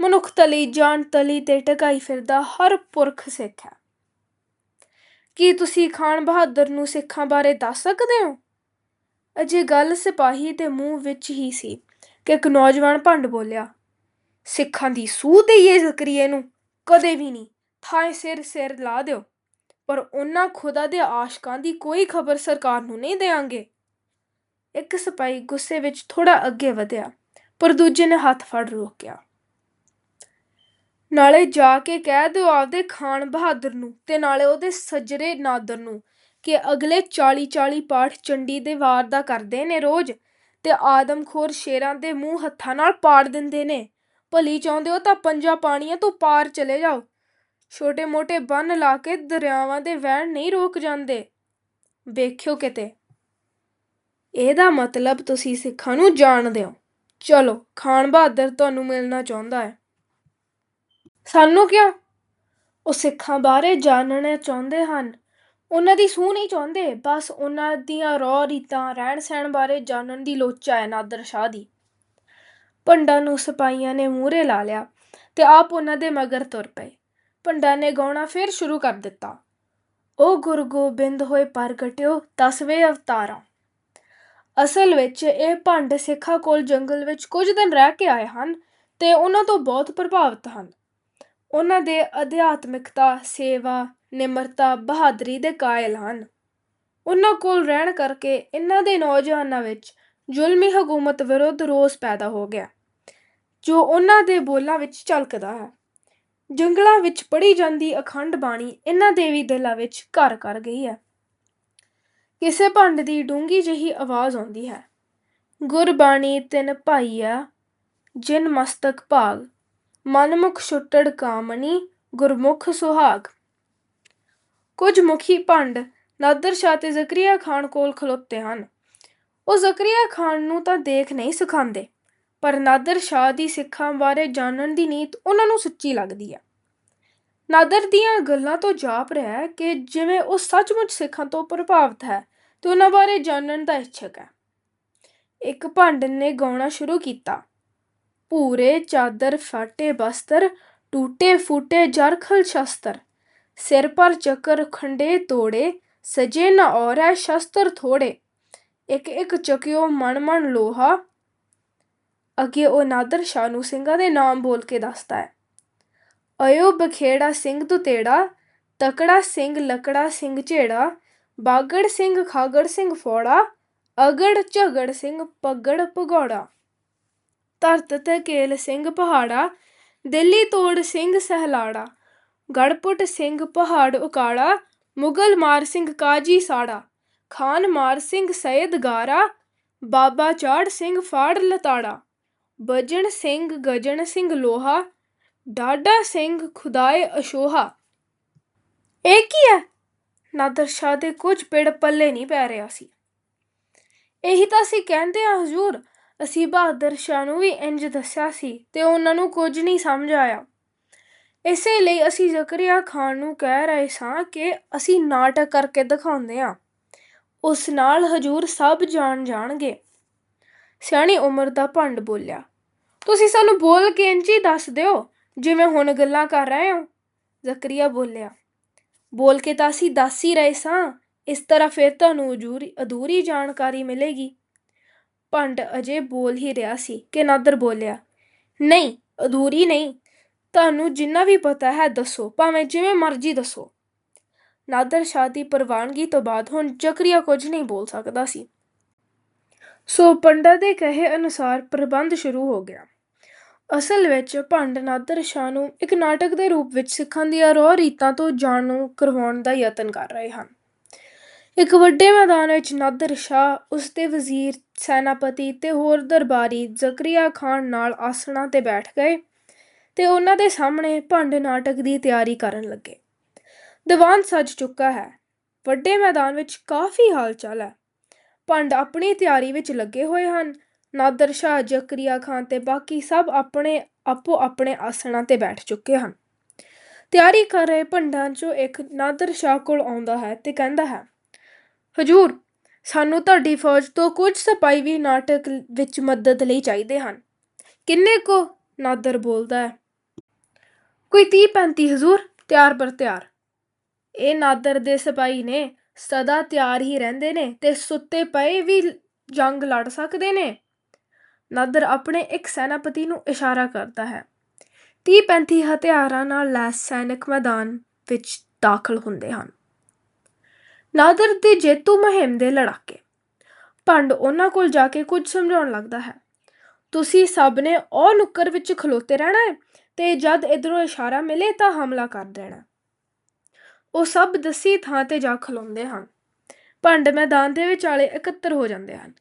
ਮਨੁੱਖ ਤਲੀ, ਜਾਨ ਤਲੀ ਤੇ ਟਕਾਈ ਫਿਰਦਾ ਹਰ ਪੁਰਖ ਸਿੱਖ ਹੈ। ਕੀ ਤੁਸੀਂ ਖਾਨ ਬਹਾਦਰ ਨੂੰ ਸਿੱਖਾਂ ਬਾਰੇ ਦੱਸ ਸਕਦੇ ਹੋ? ਅਜੇ ਗੱਲ ਸਿਪਾਹੀ ਦੇ ਮੂੰਹ ਵਿੱਚ ਹੀ ਸੀ ਕਿ ਇੱਕ ਨੌਜਵਾਨ ਭੰਡ ਬੋਲਿਆ, ਸਿੱਖਾਂ ਦੀ ਸੂਹ ਦੇਈਏ ਜ਼ਕਰੀਏ ਨੂੰ, ਕਦੇ ਵੀ ਨਹੀਂ, ਥਾਂ ਸਿਰ ਸਿਰ ਲਾ ਦਿਓ। ਪਰ ਉਹਨਾਂ ਖੁਦਾ ਦੇ ਆਸ਼ਕਾਂ ਦੀ ਕੋਈ ਖਬਰ ਸਰਕਾਰ ਨੂੰ ਨਹੀਂ ਦੇਵਾਂਗੇ ਇੱਕ ਸਿਪਾਹੀ ਗੁੱਸੇ ਵਿੱਚ ਥੋੜਾ ਅੱਗੇ ਵਧਿਆ, ਪਰ ਦੂਜੇ ਨੇ ਹੱਥ ਫੜ ਰੋਕਿਆ। ਨਾਲੇ ਜਾ ਕੇ ਕਹਿ ਦਿਓ ਆਪਦੇ ਖਾਨ ਬਹਾਦਰ ਨੂੰ ਤੇ ਨਾਲੇ ਉਹਦੇ ਸੱਜਰੇ ਨਾਦਰ ਨੂੰ ਕਿ ਅਗਲੇ 40 40 ਪਾਠ ਚੰਡੀ ਦੇ ਵਾਰ ਦਾ ਕਰਦੇ ਨੇ ਰੋਜ਼ ਤੇ ਆਦਮਖੋਰ ਸ਼ੇਰਾਂ ਦੇ ਮੂੰਹ ਹੱਥਾਂ ਨਾਲ ਪਾੜ ਦਿੰਦੇ ਨੇ। ਭਲੀ ਚਾਹੁੰਦੇ ਹੋ ਤਾਂ ਪੰਜਾਂ ਪਾਣੀਆਂ ਤੋਂ ਪਾਰ ਚਲੇ ਜਾਓ। ਛੋਟੇ ਮੋਟੇ ਬੰਨ ਲਾ ਕੇ ਦਰਿਆਵਾਂ ਦੇ ਵਹਿਣ ਨਹੀਂ ਰੋਕ ਜਾਂਦੇ। ਵੇਖਿਓ ਕਿਤੇ। ਇਹਦਾ ਮਤਲਬ ਤੁਸੀਂ ਸਿੱਖਾਂ ਨੂੰ ਜਾਣਦੇ ਹੋ। ਚਲੋ ਖਾਨ ਬਹਾਦਰ ਤੁਹਾਨੂੰ ਮਿਲਣਾ ਚਾਹੁੰਦਾ ਹੈ। ਸਾਨੂੰ ਕਿਉਂ? ਉਹ ਸਿੱਖਾਂ ਬਾਰੇ ਜਾਣਨਾ ਚਾਹੁੰਦੇ ਹਨ। ਉਹਨਾਂ ਦੀ ਸੂਹ ਨਹੀਂ ਚਾਹੁੰਦੇ, ਬਸ ਉਹਨਾਂ ਦੀਆਂ ਰੌ ਰੀਤਾਂ ਰਹਿਣ ਸਹਿਣ ਬਾਰੇ ਜਾਣਨ ਦੀ ਲੋਚਾ ਹੈ ਨਾਦਰ ਸ਼ਾਹ ਦੀ। ਪੰਡਾ ਨੂੰ ਸਿਪਾਹੀਆਂ ਨੇ ਮੂਹਰੇ ਲਾ ਲਿਆ ਤੇ ਆਪ ਉਹਨਾਂ ਦੇ ਮਗਰ ਤੁਰ ਪਏ। ਪੰਡਾ ਨੇ ਗਾਉਣਾ ਫਿਰ ਸ਼ੁਰੂ ਕਰ ਦਿੱਤਾ। ਉਹ ਗੁਰੂ ਗੋਬਿੰਦ ਹੋਏ ਪ੍ਰਗਟਿਓ ਦਸਵੇਂ ਅਵਤਾਰਾਂ। ਅਸਲ ਵਿੱਚ ਇਹ ਭੰਡ ਸਿੱਖਾਂ ਕੋਲ ਜੰਗਲ ਵਿੱਚ ਕੁਝ ਦਿਨ ਰਹਿ ਕੇ ਆਏ ਹਨ ਅਤੇ ਉਹਨਾਂ ਤੋਂ ਬਹੁਤ ਪ੍ਰਭਾਵਿਤ ਹਨ। ਉਹਨਾਂ ਦੇ ਅਧਿਆਤਮਿਕਤਾ, ਸੇਵਾ, ਨਿਮਰਤਾ, ਬਹਾਦਰੀ ਦੇ ਕਾਇਲ ਹਨ। ਉਹਨਾਂ ਕੋਲ ਰਹਿਣ ਕਰਕੇ ਇਹਨਾਂ ਦੇ ਨੌਜਵਾਨਾਂ ਵਿੱਚ ਜ਼ੁਲਮੀ ਹਕੂਮਤ ਵਿਰੁੱਧ ਰੋਸ ਪੈਦਾ ਹੋ ਗਿਆ, ਜੋ ਉਹਨਾਂ ਦੇ ਬੋਲਾਂ ਵਿੱਚ ਝਲਕਦਾ ਹੈ। ਜੰਗਲਾਂ ਵਿੱਚ ਪੜ੍ਹੀ ਜਾਂਦੀ ਅਖੰਡ ਬਾਣੀ ਇਹਨਾਂ ਦੇ ਵੀ ਦਿਲਾਂ ਵਿੱਚ ਘਰ ਕਰ ਗਈ ਹੈ। ਕਿਸੇ ਭੰਡ ਦੀ ਡੂੰਗੀ ਜਿਹੀ ਆਵਾਜ਼ ਆਉਂਦੀ ਹੈ। ਗੁਰਬਾਣੀ ਤਿੰਨ ਭਾਈਆ ਜਿਨ ਮਸਤਕ ਭਾਗ, ਮਨਮੁਖ ਛੁੱਟੜ ਕਾਮਣੀ, ਗੁਰਮੁਖ ਸੁਹਾਗ। ਕੁਝ ਮੁਖੀ ਭੰਡ ਨਾਦਰ ਸ਼ਾਹ ਤੇ ਜ਼ਕਰੀਆ ਖਾਨ ਕੋਲ ਖਲੋਤੇ ਹਨ। ਉਹ ਜ਼ਕਰੀਆ ਖਾਨ ਨੂੰ ਤਾਂ ਦੇਖ ਨਹੀਂ ਸਿਖਾਉਂਦੇ, ਪਰ ਨਾਦਰ ਸ਼ਾਹ ਦੀ ਸਿੱਖਾਂ ਬਾਰੇ ਜਾਣਨ ਦੀ ਨੀਤ ਉਹਨਾਂ ਨੂੰ ਸੱਚੀ ਲੱਗਦੀ ਹੈ। ਨਾਦਰ ਦੀਆਂ ਗੱਲਾਂ ਤੋਂ ਜਾਪ ਰਿਹਾ ਹੈ ਕਿ ਜਿਵੇਂ ਉਹ ਸੱਚਮੁੱਚ ਸਿੱਖਾਂ ਤੋਂ ਪ੍ਰਭਾਵਿਤ ਹੈ ਤੇ ਉਹਨਾਂ ਬਾਰੇ ਜਾਣਨ ਦਾ ਇੱਛਕ ਹੈ। ਇੱਕ ਭੰਡ ਨੇ ਗਾਉਣਾ ਸ਼ੁਰੂ ਕੀਤਾ। ਪੂਰੇ ਚਾਦਰ ਫਾਟੇ ਬਸਤਰ, ਟੂਟੇ ਫੂਟੇ ਜਰਖਲ ਸ਼ਸਤਰ। ਸਿਰ ਪਰ ਚੱਕਰ ਖੰਡੇ ਤੋੜੇ, ਸਜੇ ਨਾ ਔਰੈ ਸ਼ਸਤਰ ਥੋੜੇ। ਇੱਕ ਇੱਕ ਚਕਿਓ ਮਣ ਮਣ ਲੋਹਾ। ਅੱਗੇ ਉਹ ਨਾਦਰ ਸ਼ਾਨੂ ਸਿੰਘਾਂ ਦੇ ਨਾਮ ਬੋਲ ਕੇ ਦੱਸਦਾ ਹੈ। ਅਯੋ ਬਖੇੜਾ ਸਿੰਘ ਤੁਤੇੜਾ ਤਕੜਾ ਸਿੰਘ ਲਕੜਾ ਸਿੰਘ ਝੇੜਾ ਬਾਗੜ ਸਿੰਘ ਖਾਗੜ ਸਿੰਘ ਫੋੜਾ ਅਗੜ ਝਗੜ ਸਿੰਘ ਪਗੜ ਭਗੌੜਾ ਧਰਤ ਤੇ ਕੇਲ ਸਿੰਘ ਪਹਾੜਾ ਦਿੱਲੀ ਤੋੜ ਸਿੰਘ ਸਹਲਾੜਾ ਗੜਪੁੱਟ ਸਿੰਘ ਪਹਾੜ ਉਕਾੜਾ ਮੁਗਲ ਮਾਰ ਸਿੰਘ ਕਾਜੀ ਸਾੜਾ ਖਾਨ ਮਾਰ ਸਿੰਘ ਸੈਦ ਗਾਰਾ ਬਾਬਾ ਚਾੜ ਸਿੰਘ ਫਾੜ ਲਤਾੜਾ ਬਜਣ ਸਿੰਘ ਗਜਣ ਸਿੰਘ ਲੋਹਾ ਡਾਡਾ ਸਿੰਘ ਖੁਦਾਏ ਅਸ਼ੋਹਾ। ਇਹ ਕੀ ਹੈ? ਨਾਦਰ ਸ਼ਾਹ ਦੇ ਕੁਝ ਪਿੜ ਪੱਲੇ ਨਹੀਂ ਪੈ ਰਿਹਾ ਸੀ। ਇਹੀ ਤਾਂ ਅਸੀਂ ਕਹਿੰਦੇ ਆ ਹਜ਼ੂਰ। ਅਸੀਂ ਬਹਾਦਰ ਸ਼ਾਹ ਨੂੰ ਵੀ ਇੰਜ ਦੱਸਿਆ ਸੀ ਤੇ ਉਹਨਾਂ ਨੂੰ ਕੁਝ ਨਹੀਂ ਸਮਝ ਆਇਆ। ਇਸੇ ਲਈ ਅਸੀਂ ਜ਼ਕਰੀਆ ਖਾਨ ਨੂੰ ਕਹਿ ਰਹੇ ਸਾਂ ਕਿ ਅਸੀਂ ਨਾਟਕ ਕਰਕੇ ਦਿਖਾਉਂਦੇ ਆ ਉਸ ਨਾਲ ਹਜ਼ੂਰ ਸਭ ਜਾਣ ਜਾਣਗੇ। ਸਿਆਣੀ ਉਮਰ ਦਾ ਭੰਡ ਬੋਲਿਆ। ਤੁਸੀਂ ਸਾਨੂੰ ਬੋਲ ਕੇ ਇੰਜ ਹੀ ਦੱਸ ਦਿਓ। ਜਿਵੇਂ ਹੁਣ ਗੱਲਾਂ ਕਰ ਰਹੇ ਹੋ, ਜ਼ਕਰੀਆ ਬੋਲਿਆ, ਬੋਲ ਕੇ ਤਾਂ ਅਸੀਂ ਦੱਸ ਹੀ ਰਹੇ ਸਾਂ, ਇਸ ਤਰ੍ਹਾਂ ਫਿਰ ਤੁਹਾਨੂੰ ਅਜੂਰੀ, ਅਧੂਰੀ ਜਾਣਕਾਰੀ ਮਿਲੇਗੀ। ਭੰਡ ਅਜੇ ਬੋਲ ਹੀ ਰਿਹਾ ਸੀ ਕਿ ਨਾਦਰ ਬੋਲਿਆ, ਨਹੀਂ, ਅਧੂਰੀ ਨਹੀਂ, ਤੁਹਾਨੂੰ ਜਿੰਨਾ ਵੀ ਪਤਾ ਹੈ ਦੱਸੋ, ਭਾਵੇਂ ਜਿਵੇਂ ਮਰਜ਼ੀ ਦੱਸੋ। ਨਾਦਰ ਸ਼ਾਹ ਦੀ ਪ੍ਰਵਾਨਗੀ ਤੋਂ ਬਾਅਦ ਹੁਣ ਜ਼ਕਰੀਆ ਕੁਝ ਨਹੀਂ ਬੋਲ ਸਕਦਾ ਸੀ। ਸੋ ਪੰਡਾ ਦੇ ਕਹੇ ਅਨੁਸਾਰ ਪ੍ਰਬੰਧ ਸ਼ੁਰੂ ਹੋ ਗਿਆ। ਅਸਲ ਵਿੱਚ ਭੰਡ ਨਾਦਰ ਸ਼ਾਹ ਨੂੰ ਇੱਕ ਨਾਟਕ ਦੇ ਰੂਪ ਵਿੱਚ ਸਿੱਖਾਂ ਦੀਆਂ ਰੋਹ ਰੀਤਾਂ ਤੋਂ ਜਾਣੂ ਕਰਵਾਉਣ ਦਾ ਯਤਨ ਕਰ ਰਹੇ ਹਨ। ਇੱਕ ਵੱਡੇ ਮੈਦਾਨ ਵਿੱਚ ਨਾਦਰ ਸ਼ਾਹ, ਉਸ ਦੇ ਵਜ਼ੀਰ, ਸੈਨਾਪਤੀ ਤੇ ਹੋਰ ਦਰਬਾਰੀ ਜ਼ਕਰੀਆ ਖਾਨ ਨਾਲ ਆਸਣਾਂ ਤੇ ਬੈਠ ਗਏ ਤੇ ਉਹਨਾਂ ਦੇ ਸਾਹਮਣੇ ਭੰਡ ਨਾਟਕ ਦੀ ਤਿਆਰੀ ਕਰਨ ਲੱਗੇ। ਦੀਵਾਨ ਸੱਜ ਚੁੱਕਾ ਹੈ। ਵੱਡੇ ਮੈਦਾਨ ਵਿੱਚ ਕਾਫੀ ਹਾਲਚਾਲ ਹੈ। ਭੰਡ ਆਪਣੀ ਤਿਆਰੀ ਵਿੱਚ ਲੱਗੇ ਹੋਏ ਹਨ ਨਾਦਰ ਸ਼ਾਹ ਜ਼ਕਰੀਆ ਖਾਨ ਤੇ ਬਾਕੀ ਸਭ ਆਪਣੇ ਆਪੋ ਆਪਣੇ ਆਸਣਾਂ ਤੇ ਬੈਠ ਚੁੱਕੇ ਹਨ। ਤਿਆਰੀ ਕਰ ਰਹੇ ਭੰਡਾਂ 'ਚੋਂ ਇੱਕ ਨਾਦਰ ਸ਼ਾਹ ਕੋਲ ਆਉਂਦਾ ਹੈ ਤੇ ਕਹਿੰਦਾ ਹੈ, ਹਜੂਰ, ਸਾਨੂੰ ਤੁਹਾਡੀ ਫੌਜ ਤੋਂ ਕੁਝ ਸਿਪਾਹੀ ਵੀ ਨਾਟਕ ਵਿੱਚ ਮਦਦ ਲਈ ਚਾਹੀਦੇ ਹਨ। ਕਿੰਨੇ ਕੋ ਨਾਦਰ ਬੋਲਦਾ ਹੈ? ਕੋਈ 30 35 ਹਜ਼ੂਰ, ਤਿਆਰ ਪਰ ਤਿਆਰ। ਇਹ ਨਾਦਰ ਦੇ ਸਿਪਾਹੀ ਨੇ ਸਦਾ ਤਿਆਰ ਹੀ ਰਹਿੰਦੇ ਨੇ ਤੇ ਸੁੱਤੇ ਪਏ ਵੀ ਜੰਗ ਲੜ ਸਕਦੇ ਨੇ। ਨਾਦਰ ਆਪਣੇ ਇੱਕ ਸੈਨਾਪਤੀ ਨੂੰ ਇਸ਼ਾਰਾ ਕਰਦਾ ਹੈ। 30 35 ਹਥਿਆਰਾਂ ਨਾਲ ਲੈਸ ਸੈਨਿਕ ਮੈਦਾਨ ਵਿੱਚ ਦਾਖਲ ਹੁੰਦੇ ਹਨ। ਨਾਦਰ ਦੀ ਜੇਤੂ ਮੁਹਿੰਮ ਦੇ ਲੜਾਕੇ। ਭੰਡ ਉਹਨਾਂ ਕੋਲ ਜਾ ਕੇ ਕੁਝ ਸਮਝਾਉਣ ਲੱਗਦਾ ਹੈ। ਤੁਸੀਂ ਸਭ ਨੇ ਉਹ ਨੁੱਕਰ ਵਿੱਚ ਖਲੋਤੇ ਰਹਿਣਾ ਹੈ ਤੇ ਜਦ ਇਧਰੋਂ ਇਸ਼ਾਰਾ ਮਿਲੇ ਤਾਂ ਹਮਲਾ ਕਰ ਦੇਣਾ ਉਹ ਸਭ ਦਸੀ ਥਾਂ ਤੇ ਜਾ ਖਲੋਂਦੇ ਹਨ। ਭੰਡ ਮੈਦਾਨ ਦੇ ਵਿਚਾਲੇ ਇਕੱਤਰ ਹੋ ਜਾਂਦੇ ਹਨ।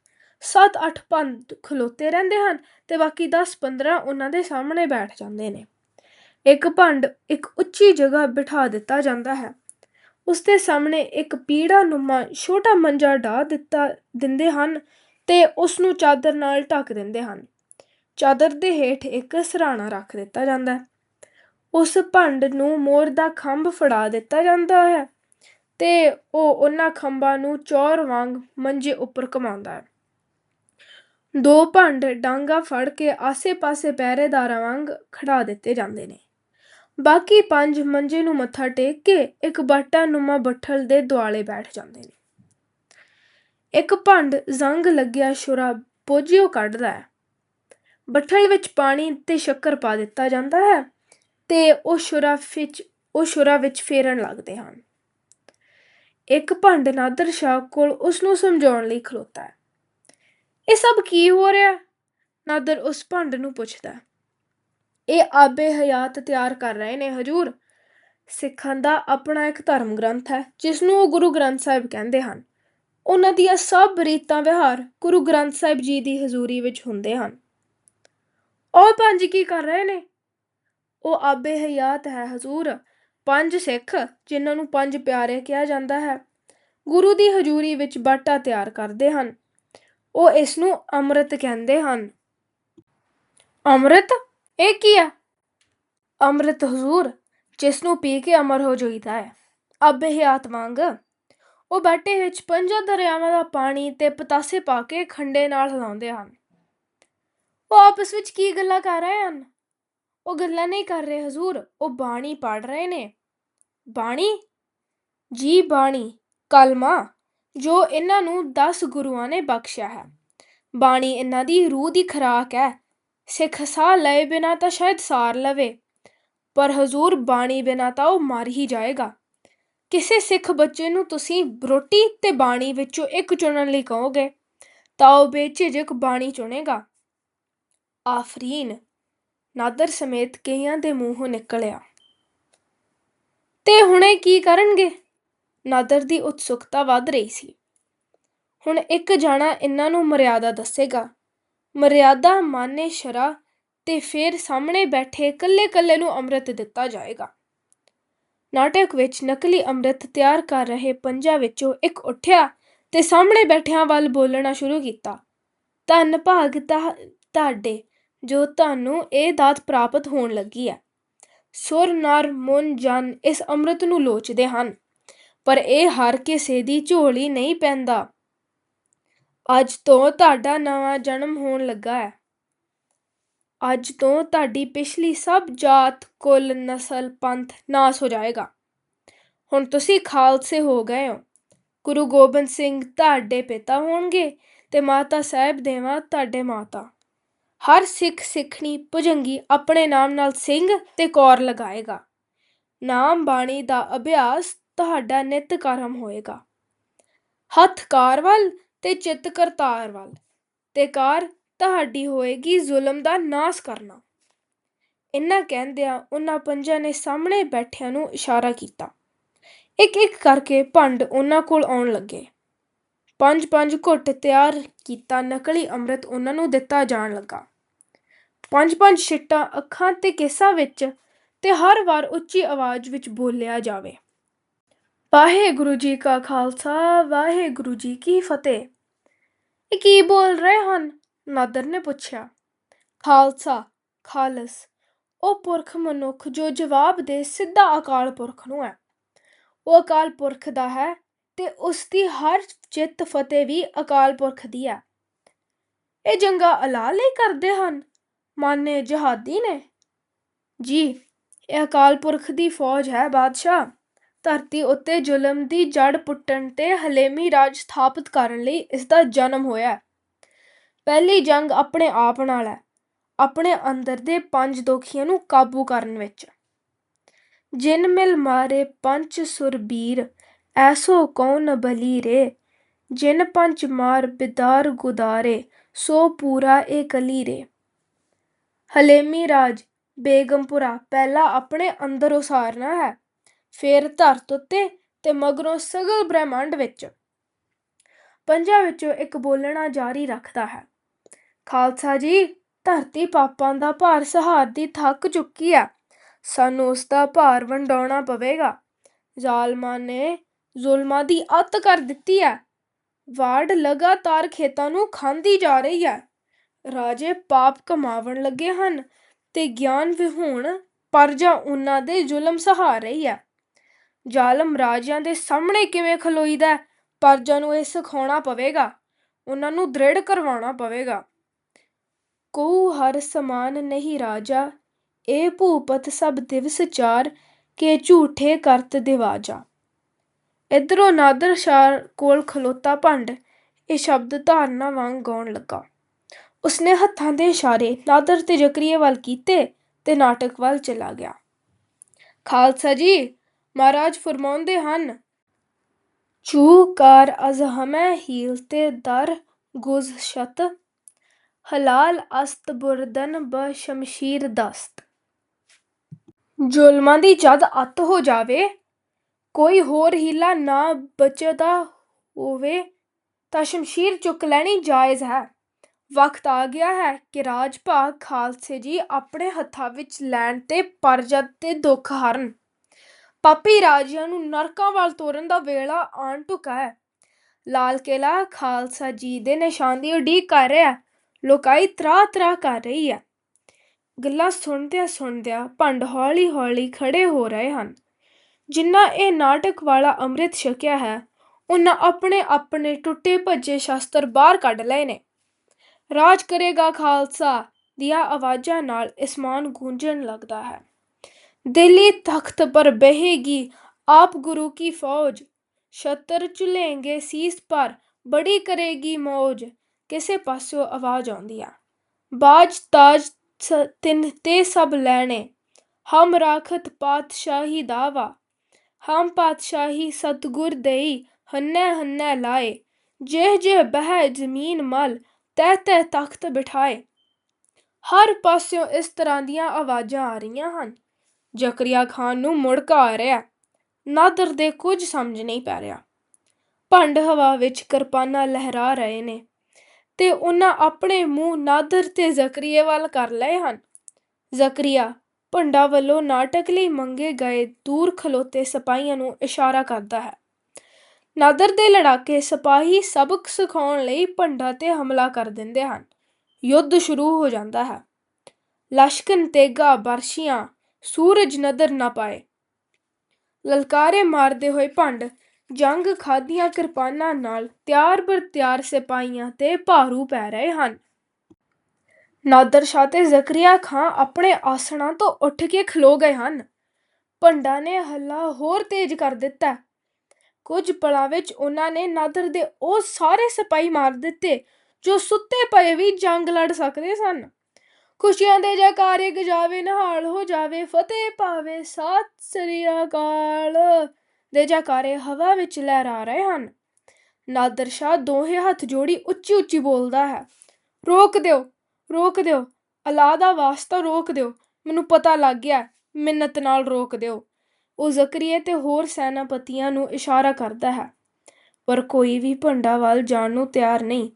7-8 ਭੰਡ ਖਲੋਤੇ ਰਹਿੰਦੇ ਹਨ ਤੇ ਬਾਕੀ 10-15 ਉਹਨਾਂ ਦੇ ਸਾਹਮਣੇ ਬੈਠ ਜਾਂਦੇ ਨੇ। ਇੱਕ ਭੰਡ ਇੱਕ ਉੱਚੀ ਜਗ੍ਹਾ ਬਿਠਾ ਦਿੱਤਾ ਜਾਂਦਾ ਹੈ। ਉਸ ਦੇ ਸਾਹਮਣੇ ਇੱਕ ਪੀੜਾ ਨੁਮਾ ਛੋਟਾ ਮੰਜਾ ਢਾ ਦਿੱਤਾ ਦਿੰਦੇ ਹਨ ਤੇ ਉਸ ਨੂੰ ਚਾਦਰ ਨਾਲ ਢੱਕ ਦਿੰਦੇ ਹਨ। ਚਾਦਰ ਦੇ ਹੇਠ ਇੱਕ ਸਰਾਣਾ ਰੱਖ ਦਿੱਤਾ ਜਾਂਦਾ ਹੈ। ਉਸ ਭੰਡ ਨੂੰ ਮੋਰ ਦਾ ਖੰਭ ਫੜਾ ਦਿੱਤਾ ਜਾਂਦਾ ਹੈ ਤੇ ਉਹ ਉਹਨਾਂ ਖੰਭਾਂ ਨੂੰ ਚੌਰ ਵਾਂਗ ਮੰਜੇ ਉੱਪਰ ਕਮਾਉਂਦਾ ਹੈ। ਦੋ ਭੰਡ ਡਾਂਗਾ ਫੜ ਕੇ ਆਸੇ-ਪਾਸੇ ਪਹਿਰੇਦਾਰਾਂ ਵਾਂਗ ਖੜਾ ਦਿੱਤੇ ਜਾਂਦੇ ਨੇ। ਬਾਕੀ ਪੰਜ ਮੰਜੇ ਨੂੰ ਮੱਥਾ ਟੇਕ ਕੇ ਇੱਕ ਬਾਟਾ ਨੁਮਾ ਬੱਠਲ ਦੇ ਦੁਆਲੇ ਬੈਠ ਜਾਂਦੇ ਨੇ। ਇੱਕ ਭੰਡ ਜ਼ੰਗ ਲੱਗਿਆ ਛੁਰਾ ਪੋਜੀਓ ਕੱਢਦਾ ਹੈ। ਬੱਠਲ ਵਿੱਚ ਪਾਣੀ ਤੇ ਸ਼ੱਕਰ ਪਾ ਦਿੱਤਾ ਜਾਂਦਾ ਹੈ ਤੇ ਉਹ ਛੁਰਾ ਵਿੱਚ, ਉਹ ਛੁਰਾ ਵਿੱਚ ਫੇਰਨ ਲੱਗਦੇ ਹਨ। ਇੱਕ ਭੰਡ ਨਾਦਰ ਸ਼ਾਹ ਕੋਲ ਉਸ ਨੂੰ ਸਮਝਾਉਣ ਲਈ ਖਲੋਤਾ ਹੈ। ਇਹ ਸਭ ਕੀ ਹੋ ਰਿਹਾ? ਨਾਦਰ ਉਸ ਭੰਡ ਨੂੰ ਪੁੱਛਦਾ। ਇਹ ਆਬੇ ਹਯਾਤ ਤਿਆਰ ਕਰ ਰਹੇ ਨੇ, ਹਜੂਰ। ਸਿੱਖਾਂ ਦਾ ਆਪਣਾ ਇੱਕ ਧਰਮ ਗ੍ਰੰਥ ਹੈ ਜਿਸ ਨੂੰ ਉਹ ਗੁਰੂ ਗ੍ਰੰਥ ਸਾਹਿਬ ਕਹਿੰਦੇ ਹਨ। ਉਹਨਾਂ ਦੀਆਂ ਸਭ ਰੀਤਾਂ ਵਿਹਾਰ ਗੁਰੂ ਗ੍ਰੰਥ ਸਾਹਿਬ ਜੀ ਦੀ ਹਜ਼ੂਰੀ ਵਿੱਚ ਹੁੰਦੇ ਹਨ। ਉਹ ਪੰਜ ਕੀ ਕਰ ਰਹੇ ਨੇ? ਉਹ ਆਬੇ ਹਯਾਤ ਹੈ, ਹਜ਼ੂਰ। ਪੰਜ ਸਿੱਖ, ਜਿਨ੍ਹਾਂ ਨੂੰ ਪੰਜ ਪਿਆਰੇ ਕਿਹਾ ਜਾਂਦਾ ਹੈ, ਗੁਰੂ ਦੀ ਹਜ਼ੂਰੀ ਵਿੱਚ ਬਾਟਾ ਤਿਆਰ ਕਰਦੇ ਹਨ। ਉਹ ਇਸ ਨੂੰ ਅੰਮ੍ਰਿਤ ਕਹਿੰਦੇ ਹਨ। ਅੰਮ੍ਰਿਤ? ਇਹ ਕੀ ਹੈ ਅੰਮ੍ਰਿਤ ਹਜ਼ੂਰ, ਜਿਸ ਨੂੰ ਪੀ ਕੇ ਅਮਰ ਹੋ ਜਾਈਦਾ ਹੈ। ਆਬੇ ਹਯਾਤ ਵਾਂਗ ਉਹ ਬਾਟੇ ਵਿੱਚ ਪੰਜਾਂ ਦਰਿਆਵਾਂ ਦਾ ਪਾਣੀ ਤੇ ਪਤਾਸੇ ਪਾ ਕੇ ਖੰਡੇ ਨਾਲ ਹਿਲਾਉਂਦੇ ਹਨ। ਉਹ ਆਪਸ ਵਿੱਚ ਕੀ ਗੱਲਾਂ ਕਰ ਰਹੇ ਹਨ? ਉਹ ਗੱਲਾਂ ਨਹੀਂ ਕਰ ਰਹੇ ਹਜ਼ੂਰ, ਉਹ ਬਾਣੀ ਪੜ ਰਹੇ ਨੇ। ਬਾਣੀ? ਜੀ ਬਾਣੀ, ਕਲਮਾ। ਜੋ ਇਹਨਾਂ ਨੂੰ ਦਸ ਗੁਰੂਆਂ ਨੇ ਬਖਸ਼ਿਆ ਹੈ। ਬਾਣੀ ਇਹਨਾਂ ਦੀ ਰੂਹ ਦੀ ਖਰਾਕ ਹੈ। ਸਿੱਖ ਸਾਹ ਲਏ ਬਿਨਾ ਤਾਂ ਸ਼ਾਇਦ ਸਾਰ ਲਵੇ, ਪਰ ਹਜ਼ੂਰ ਬਾਣੀ ਬਿਨਾ ਤਾਂ ਉਹ ਮਰ ਹੀ ਜਾਏਗਾ। ਕਿਸੇ ਸਿੱਖ ਬੱਚੇ ਨੂੰ ਤੁਸੀਂ ਰੋਟੀ ਤੇ ਬਾਣੀ ਵਿੱਚੋਂ ਇੱਕ ਚੁਣਨ ਲਈ ਕਹੋਗੇ, ਤਾਂ ਉਹ ਬੇਝਿਜਕ ਬਾਣੀ ਚੁਣੇਗਾ। ਆਫਰੀਨ, ਨਾਦਰ ਸਮੇਤ ਕਈਆਂ ਦੇ ਮੂੰਹੋਂ ਨਿਕਲਿਆ। ਤੇ ਹੁਣੇ ਕੀ ਕਰਨਗੇ? ਨਾਦਰ ਦੀ ਉਤਸੁਕਤਾ ਵੱਧ ਰਹੀ ਸੀ। ਹੁਣ ਇੱਕ ਜਾਣਾ ਇਹਨਾਂ ਨੂੰ ਮਰਿਆਦਾ ਦੱਸੇਗਾ। ਮਰਿਆਦਾ ਮਾਨੇ ਸ਼ਰਾ ਤੇ ਫਿਰ ਸਾਹਮਣੇ ਬੈਠੇ ਇਕੱਲੇ ਇਕੱਲੇ ਨੂੰ ਅੰਮ੍ਰਿਤ ਦਿੱਤਾ ਜਾਏਗਾ। ਨਾਟਕ ਵਿੱਚ ਨਕਲੀ ਅੰਮ੍ਰਿਤ ਤਿਆਰ ਕਰ ਰਹੇ ਪੰਜਾਂ ਵਿੱਚੋਂ ਇੱਕ ਉੱਠਿਆ ਤੇ ਸਾਹਮਣੇ ਬੈਠਿਆਂ ਵੱਲ ਬੋਲਣਾ ਸ਼ੁਰੂ ਕੀਤਾ। ਧੰਨ ਭਾਗ ਤੁਹਾ- ਤੁਹਾਡੇ, ਜੋ ਤੁਹਾਨੂੰ ਇਹ ਦਾਤ ਪ੍ਰਾਪਤ ਹੋਣ ਲੱਗੀ ਹੈ। ਸੁਰ, ਨਰ, ਮਨ, ਜਨ ਇਸ ਅੰਮ੍ਰਿਤ ਨੂੰ ਲੋਚਦੇ ਹਨ। ਪਰ ਇਹ ਹਰ ਕਿਸੇ ਦੀ ਝੋਲੀ ਨਹੀਂ ਪੈਂਦਾ। ਅੱਜ ਤੋਂ ਤੁਹਾਡਾ ਨਵਾਂ ਜਨਮ ਹੋਣ ਲੱਗਾ ਹੈ। ਅੱਜ ਤੋਂ ਤੁਹਾਡੀ ਪਿਛਲੀ ਸਭ ਜਾਤ, ਕੁੱਲ, ਨਸਲ, ਪੰਥ ਨਾਸ ਹੋ ਜਾਏਗਾ। ਹੁਣ ਤੁਸੀਂ ਖਾਲਸੇ ਹੋ ਗਏ ਹੋ। ਗੁਰੂ ਗੋਬਿੰਦ ਸਿੰਘ ਤੁਹਾਡੇ ਪਿਤਾ ਹੋਣਗੇ ਤੇ ਮਾਤਾ ਸਾਹਿਬ ਦੇਵਾ ਤੁਹਾਡੇ ਮਾਤਾ। ਹਰ ਸਿੱਖ ਸਿੱਖਣੀ ਭੁਜੰਗੀ ਆਪਣੇ ਨਾਮ ਨਾਲ ਸਿੰਘ ਤੇ ਕੌਰ ਲਗਾਏਗਾ। ਨਾਮ ਬਾਣੀ ਦਾ ਅਭਿਆਸ ਤੁਹਾਡਾ ਨਿਤ ਕਰਮ ਹੋਏਗਾ। ਹੱਥ ਕਾਰ ਵੱਲ ਤੇ ਚਿੱਤ ਕਰਤਾਰ ਵੱਲ। ਤੇ ਕਾਰ ਤੁਹਾਡੀ ਹੋਏਗੀ ਜ਼ੁਲਮ ਦਾ ਨਾਸ ਕਰਨਾ। ਇੰਨਾ ਕਹਿੰਦਿਆਂ ਉਹਨਾਂ ਪੰਜਾਂ ਨੇ ਸਾਹਮਣੇ ਬੈਠਿਆਂ ਨੂੰ ਇਸ਼ਾਰਾ ਕੀਤਾ। ਇੱਕ ਇੱਕ ਕਰਕੇ ਭੰਡ ਉਹਨਾਂ ਕੋਲ ਆਉਣ ਲੱਗੇ। ਪੰਜ ਪੰਜ ਘੁੱਟ ਤਿਆਰ ਕੀਤਾ ਨਕਲੀ ਅੰਮ੍ਰਿਤ ਉਹਨਾਂ ਨੂੰ ਦਿੱਤਾ ਜਾਣ ਲੱਗਾ। ਪੰਜ ਪੰਜ ਛਿੱਟਾਂ ਅੱਖਾਂ ਤੇ ਕੇਸਾਂ ਵਿੱਚ ਤੇ ਹਰ ਵਾਰ ਉੱਚੀ ਆਵਾਜ਼ ਵਿੱਚ ਬੋਲਿਆ ਜਾਵੇ। ਵਾਹਿਗੁਰੂ ਜੀ ਕਾ ਖਾਲਸਾ ਵਾਹਿਗੁਰੂ ਜੀ ਕੀ ਫਤਿਹ। ਇਹ ਕੀ ਬੋਲ ਰਹੇ ਹਨ? ਨਾਦਰ ਨੇ ਪੁੱਛਿਆ। ਖਾਲਸਾ, ਖਾਲਸ, ਉਹ ਪੁਰਖ ਮਨੁੱਖ ਜੋ ਜਵਾਬ ਦੇ ਸਿੱਧਾ ਅਕਾਲ ਪੁਰਖ ਨੂੰ ਹੈ। ਉਹ ਅਕਾਲ ਪੁਰਖ ਦਾ ਹੈ ਤੇ ਉਸ ਦੀ ਹਰ ਜਿੱਤ ਫਤਿਹ ਵੀ ਅਕਾਲ ਪੁਰਖ ਦੀ ਹੈ। ਇਹ ਜੰਗਾ ਅਲਾ ਲਈ ਕਰਦੇ ਹਨ? ਮਾਨੇ ਜਹਾਦੀ ਨੇ? ਜੀ, ਇਹ ਅਕਾਲ ਪੁਰਖ ਦੀ ਫੌਜ ਹੈ ਬਾਦਸ਼ਾਹ। ਧਰਤੀ ਉੱਤੇ ਜ਼ੁਲਮ ਦੀ ਜੜ ਪੁੱਟਣ ਤੇ ਹਲੇਮੀ ਰਾਜ ਸਥਾਪਤ ਕਰਨ ਲਈ ਇਸ ਦਾ ਜਨਮ ਹੋਇਆ ਪਹਿਲੀ ਜੰਗ ਆਪਣੇ ਆਪ ਨਾਲ ਹੈ, ਆਪਣੇ ਅੰਦਰ ਦੇ ਪੰਜ ਦੋਖੀਆਂ ਨੂੰ ਕਾਬੂ ਕਰਨ ਵਿੱਚ। ਜਿਨ ਮਿਲ ਮਾਰੇ ਪੰਜ ਸੁਰਬੀਰ, ਐਸੋ ਕੌਣ ਬਲੀ ਰੇ ਜਿਨ ਪੰਜ ਮਾਰ ਬਿਦਾਰ ਗੁਦਾਰੇ, ਸੋ ਪੂਰਾ ਏ ਕਲੀ ਰੇ ਹਲੇਮੀ ਰਾਜ ਬੇਗਮਪੁਰਾ ਪਹਿਲਾ ਆਪਣੇ ਅੰਦਰ ਉਸਾਰਨਾ ਹੈ। ਫਿਰ ਧਰਤ ਉੱਤੇ ਤੇ ਮਗਰੋਂ ਸਗਲ ਬ੍ਰਹਿਮੰਡ ਵਿੱਚ। ਪੰਜਾਂ ਵਿੱਚੋਂ ਇੱਕ ਬੋਲਣਾ ਜਾਰੀ ਰੱਖਦਾ ਹੈ। ਖਾਲਸਾ ਜੀ, ਧਰਤੀ ਪਾਪਾਂ ਦਾ ਭਾਰ ਸਹਾਰਦੀ ਥੱਕ ਚੁੱਕੀ ਆ ਸਾਨੂੰ ਉਸ ਦਾ ਭਾਰ ਵੰਡਾਉਣਾ ਪਵੇਗਾ। ਜ਼ਾਲਮਾਂ ਨੇ ਜ਼ੁਲਮਾਂ ਦੀ ਅੱਤ ਕਰ ਦਿੱਤੀ ਹੈ। ਵਾਰਡ ਲਗਾਤਾਰ ਖੇਤਾਂ ਨੂੰ ਖਾਂਦੀ ਜਾ ਰਹੀ ਹੈ। ਰਾਜੇ ਪਾਪ ਕਮਾਵਣ ਲੱਗੇ ਹਨ ਤੇ ਗਿਆਨ ਵਿਹੂਣ ਪਰਜਾ ਉਹਨਾਂ ਦੇ ਜ਼ੁਲਮ ਸਹਾਰ ਰਹੀ ਹੈ। ਜ਼ਾਲਮ ਰਾਜਿਆਂ ਦੇ ਸਾਹਮਣੇ ਕਿਵੇਂ ਖਲੋਈਦਾ ਪਰਜਾਂ ਨੂੰ ਇਹ ਸਿਖਾਉਣਾ ਪਵੇਗਾ। ਉਹਨਾਂ ਨੂੰ ਦ੍ਰਿੜ ਕਰਵਾਉਣਾ ਪਵੇਗਾ। ਕੋ ਹਰ ਸਮਾਨ ਨਹੀਂ ਰਾਜਾ ਇਹ ਭੂਪਤ ਸਭ ਦਿਵਸ ਚਾਰ, ਕੇ ਝੂਠੇ ਕਰਤ ਦਿਵਾਜਾ। ਇਧਰੋਂ ਨਾਦਰ ਸ਼ਾਹ ਕੋਲ ਖਲੋਤਾ ਭੰਡ, ਇਹ ਸ਼ਬਦ ਧਾਰਨਾ ਵਾਂਗ ਗਾਉਣ ਲੱਗਾ। ਉਸਨੇ ਹੱਥਾਂ ਦੇ ਇਸ਼ਾਰੇ ਨਾਦਰ ਤੇ ਜ਼ਕਰੀਆ ਵੱਲ ਕੀਤੇ ਤੇ ਨਾਟਕ ਵੱਲ ਚਲਾ ਗਿਆ। ਖਾਲਸਾ ਜੀ ਮਹਾਰਾਜ ਫਰਮਾਉਂਦੇ ਹਨ ਚੂ ਕਾਰ ਅਜ਼ ਹਮੈ ਹੀਲ ਤੇ ਦਰ ਗੁਜ਼ ਸ਼ਤ ਹਲਾਲ ਅਸਤ ਬੁਰਦਨ ਬ ਸ਼ਮਸ਼ੀਰ ਦਸਤ। ਜ਼ੁਲਮਾਂ ਦੀ ਜਦ ਅੱਤ ਹੋ ਜਾਵੇ, ਕੋਈ ਹੋਰ ਹੀਲਾ ਨਾ ਬਚਦਾ ਹੋਵੇ, ਤਾਂ ਸ਼ਮਸ਼ੀਰ ਚੁੱਕ ਲੈਣੀ ਜਾਇਜ਼ ਹੈ। ਵਕਤ ਆ ਗਿਆ ਹੈ ਕਿ ਰਾਜ ਭਾਗ ਖਾਲਸੇ ਜੀ ਆਪਣੇ ਹੱਥਾਂ ਵਿੱਚ ਲੈਣ ਤੇ ਪਰਜਤ ਤੇ ਦੁੱਖ ਹਰਨ। ਪਾਪੀ ਰਾਜਿਆਂ ਨੂੰ ਨਰਕਾਂ ਵੱਲ ਤੋਰਨ ਦਾ ਵੇਲਾ ਆਣ ਢੁਕਾ ਹੈ। ਲਾਲ ਕਿਲਾ ਖਾਲਸਾ ਜੀ ਦੇ ਨਿਸ਼ਾਨ ਦੀ ਉਡੀਕ ਕਰ ਰਿਹਾ ਲੋਕਾਈ ਤਰਾ ਤਰਾ ਕਰ ਰਹੀ ਹੈ। ਗੱਲਾਂ ਸੁਣਦਿਆਂ ਸੁਣਦਿਆਂ ਭੰਡ ਹੌਲੀ ਹੌਲੀ ਖੜੇ ਹੋ ਰਹੇ ਹਨ। ਜਿਨ੍ਹਾਂ ਇਹ ਨਾਟਕ ਵਾਲਾ ਅੰਮ੍ਰਿਤ ਛਕਿਆ ਹੈ ਉਹਨਾਂ ਆਪਣੇ ਆਪਣੇ ਟੁੱਟੇ ਭੱਜੇ ਸ਼ਸਤਰ ਬਾਹਰ ਕੱਢ ਲਏ ਨੇ। ਰਾਜ ਕਰੇਗਾ ਖਾਲਸਾ ਦੀਆਂ ਆਵਾਜ਼ਾਂ ਨਾਲ ਇਸਮਾਨ ਗੂੰਜਣ ਲੱਗਦਾ ਹੈ। ਦਿੱਲੀ ਤਖਤ ਪਰ ਬਹੇਗੀ ਆਪ ਗੁਰੂ ਕੀ ਫੌਜ ਛਤਰ ਝੁਲੇਂਗੇ ਸੀਸ ਪਰ ਬੜੀ ਕਰੇਗੀ ਮੌਜ ਕਿਸੇ ਪਾਸਿਓਂ ਆਵਾਜ਼ ਆਉਂਦੀ ਆ ਬਾਜ ਤਾਜ ਸ- ਤਿੰਨ ਤੇ ਸਭ ਲੈਣੇ ਹਮ ਰਾਖਤ ਪਾਤਸ਼ਾਹੀ ਦਾਵਾ ਹਮ ਪਾਤਸ਼ਾਹੀ ਸਤਗੁਰ ਦੇਈ ਹੰਨੇ ਹੰਨੇ ਲਾਏ ਜਿਹ ਜਿਹ ਬਹਿ ਜ਼ਮੀਨ ਮਲ ਤਹਿ ਤਹਿ ਤਖਤ ਬਿਠਾਏ ਹਰ ਪਾਸਿਓਂ ਇਸ ਤਰ੍ਹਾਂ ਦੀਆਂ ਆਵਾਜ਼ਾਂ ਆ ਰਹੀਆਂ ਹਨ ਜ਼ਕਰੀਆ ਖਾਨ ਨੂੰ ਮੁੜਕਾ ਆ ਰਿਹਾ ਨਾਦਰ ਦੇ ਕੁਝ ਸਮਝ ਨਹੀਂ ਪੈ ਰਿਹਾ। ਭੰਡ ਹਵਾ ਵਿੱਚ ਕਿਰਪਾਨਾਂ ਲਹਿਰਾ ਰਹੇ ਨੇ ਤੇ ਉਹਨਾਂ ਆਪਣੇ ਮੂੰਹ ਨਾਦਰ ਤੇ ਜ਼ਕਰੀਆ ਵੱਲ ਕਰ ਲਏ ਹਨ। ਜ਼ਕਰੀਆ ਭੰਡਾ ਵੱਲੋਂ ਨਾਟਕ ਲਈ ਮੰਗੇ ਗਏ ਦੂਰ ਖਲੋਤੇ ਸਿਪਾਹੀਆਂ ਨੂੰ ਇਸ਼ਾਰਾ ਕਰਦਾ ਹੈ। ਨਾਦਰ ਦੇ ਲੜਾਕੇ ਸਿਪਾਹੀ ਸਬਕ ਸਿਖਾਉਣ ਲਈ ਭੰਡਾ ਤੇ ਹਮਲਾ ਕਰ ਦਿੰਦੇ ਹਨ। ਯੁੱਧ ਸ਼ੁਰੂ ਹੋ ਜਾਂਦਾ ਹੈ। ਲਸ਼ਕਨ ਤੇਗਾ ਬਰਸ਼ੀਆਂ ਸੂਰਜ ਨਦਰ ਨਾ ਪਾਏ। ਲਲਕਾਰੇ ਮਾਰਦੇ ਹੋਏ ਭੰਡ, ਜੰਗ ਖਾਦੀਆਂ ਕਿਰਪਾਨਾਂ ਨਾਲ ਤਿਆਰ ਬਰ ਤਿਆਰ ਸਿਪਾਹੀਆਂ ਤੇ ਭਾਰੂ ਪੈ ਰਹੇ ਹਨ। ਨਾਦਰ ਸ਼ਾਹ ਤੇ ਜ਼ਕਰੀਆ ਖਾਂ ਆਪਣੇ ਆਸਣਾਂ ਤੋਂ ਉੱਠ ਕੇ ਖਲੋ ਗਏ ਹਨ। ਭੰਡਾ ਨੇ ਹੱਲਾ ਹੋਰ ਤੇਜ਼ ਕਰ ਦਿੱਤਾ। ਕੁਝ ਪਲਾਂ ਵਿੱਚ ਉਹਨਾਂ ਨੇ ਨਾਦਰ ਦੇ ਉਹ ਸਾਰੇ ਸਿਪਾਹੀ ਮਾਰ ਦਿੱਤੇ, ਜੋ ਸੁੱਤੇ ਪਏ ਵੀ ਜੰਗ ਲੜ ਸਕਦੇ ਸਨ। ਖੁਸ਼ੀਆਂ ਦੇ ਜੈਕਾਰੇ ਗਜਾਵੇ ਨਿਹਾਲ ਹੋ ਜਾਵੇ, ਫਤਿਹ ਪਾਵੇ, ਸਤਿ ਸ੍ਰੀ ਅਕਾਲ ਦੇ ਜੈਕਾਰੇ ਹਵਾ ਵਿੱਚ ਲਹਿਰਾ ਰਹੇ ਹਨ। ਨਾਦਰ ਸ਼ਾਹ ਦੋਹੇ ਹੱਥ ਜੋੜੀ ਉੱਚੀ ਉੱਚੀ ਬੋਲਦਾ ਹੈ, ਰੋਕ ਦਿਓ ਰੋਕ ਦਿਓ ਅੱਲਾ ਦਾ ਵਾਸਤਾ ਰੋਕ ਦਿਓ, ਮੈਨੂੰ ਪਤਾ ਲੱਗ ਗਿਆ, ਮਿੰਨਤ ਨਾਲ ਰੋਕ ਦਿਓ। ਉਹ ਜ਼ਕਰੀਏ ਤੇ ਹੋਰ ਸੈਨਾਪਤੀਆਂ ਨੂੰ ਇਸ਼ਾਰਾ ਕਰਦਾ ਹੈ, ਪਰ ਕੋਈ ਵੀ ਭੰਡਾ ਵੱਲ ਜਾਣ ਨੂੰ ਤਿਆਰ ਨਹੀਂ।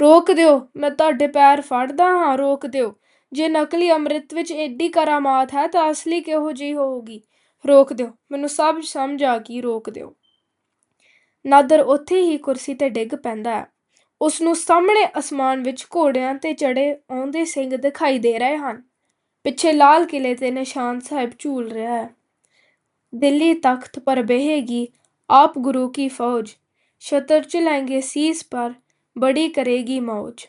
ਰੋਕ ਦਿਓ, ਮੈਂ ਤੁਹਾਡੇ ਪੈਰ ਫੜਦਾ ਹਾਂ, ਰੋਕ ਦਿਓ। ਜੇ ਨਕਲੀ ਅੰਮ੍ਰਿਤ ਵਿੱਚ ਏਡੀ ਕਰਾਮਾਤ ਹੈ ਤਾਂ ਅਸਲੀ ਕਿਹੋ ਜਿਹੀ ਹੋਊਗੀ? ਰੋਕ ਦਿਓ। ਮੈਨੂੰ ਸਭ ਸਮਝ ਆ ਗਈ, ਰੋਕ ਦਿਓ। ਨਾਦਰ ਉੱਥੇ ਹੀ ਕੁਰਸੀ ਤੇ ਡਿੱਗ ਪੈਂਦਾ ਹੈ। ਉਸ ਨੂੰ ਸਾਹਮਣੇ ਅਸਮਾਨ ਵਿੱਚ ਘੋੜਿਆਂ ਤੇ ਚੜੇ ਆਉਂਦੇ ਸਿੰਘ ਦਿਖਾਈ ਦੇ ਰਹੇ ਹਨ। ਪਿੱਛੇ ਲਾਲ ਕਿਲੇ ਤੇ ਨਿਸ਼ਾਨ ਸਾਹਿਬ ਝੂਲ ਰਿਹਾ ਹੈ। ਦਿੱਲੀ ਤਖਤ ਪਰ ਬਹੇਗੀ ਆਪ ਗੁਰੂ ਕੀ ਫੌਜ। ਸ਼ਤਰ ਚਲਾएंगे ਸੀਸ ਪਰ, ਬੜੀ ਕਰੇਗੀ ਮੌਜ।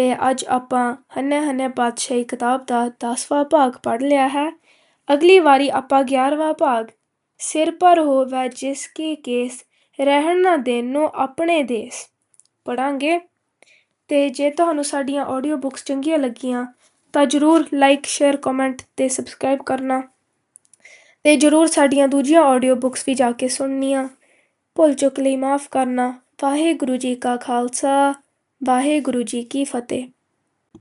ਅਤੇ ਅੱਜ ਆਪਾਂ ਹੰਨੇ ਹੰਨੇ ਪਾਤਸ਼ਾਹੀ ਕਿਤਾਬ ਦਾ 10ਵਾਂ ਭਾਗ ਪੜ੍ਹ ਲਿਆ ਹੈ। ਅਗਲੀ ਵਾਰੀ ਆਪਾਂ 11ਵਾਂ ਭਾਗ, ਸਿਰ ਪਰ ਹੋਵੇ ਜਿਸ ਕੀ ਕੇਸ, ਰਹਿਣ ਨਾ ਦੇਨੋ ਆਪਣੇ ਦੇਸ। ਪੜਾਂਗੇ ਤੇ ਜੇ ਤੁਹਾਨੂੰ ਸਾਡੀਆਂ ਆਡੀਓ ਬੁੱਕਸ ਚੰਗੀਆਂ ਲੱਗੀਆਂ, ਤਾਂ ਜਰੂਰ ਲਾਈਕ ਸ਼ੇਅਰ ਕਮੈਂਟ ਤੇ ਸਬਸਕ੍ਰਾਈਬ ਕਰਨਾ। ਤੇ ਜਰੂਰ ਸਾਡੀਆਂ ਦੂਜੀਆਂ ਆਡੀਓ ਬੁੱਕਸ ਵੀ ਜਾ ਕੇ ਸੁਣਨੀਆਂ। ਭੁੱਲ ਚੁੱਕ ਲਈ ਮਾਫ ਕਰਨਾ। ਵਾਹਿਗੁਰੂ ਜੀ ਕਾ ਖਾਲਸਾ। ਵਾਹਿਗੁਰੂ ਜੀ ਕੀ ਫਤਿਹ।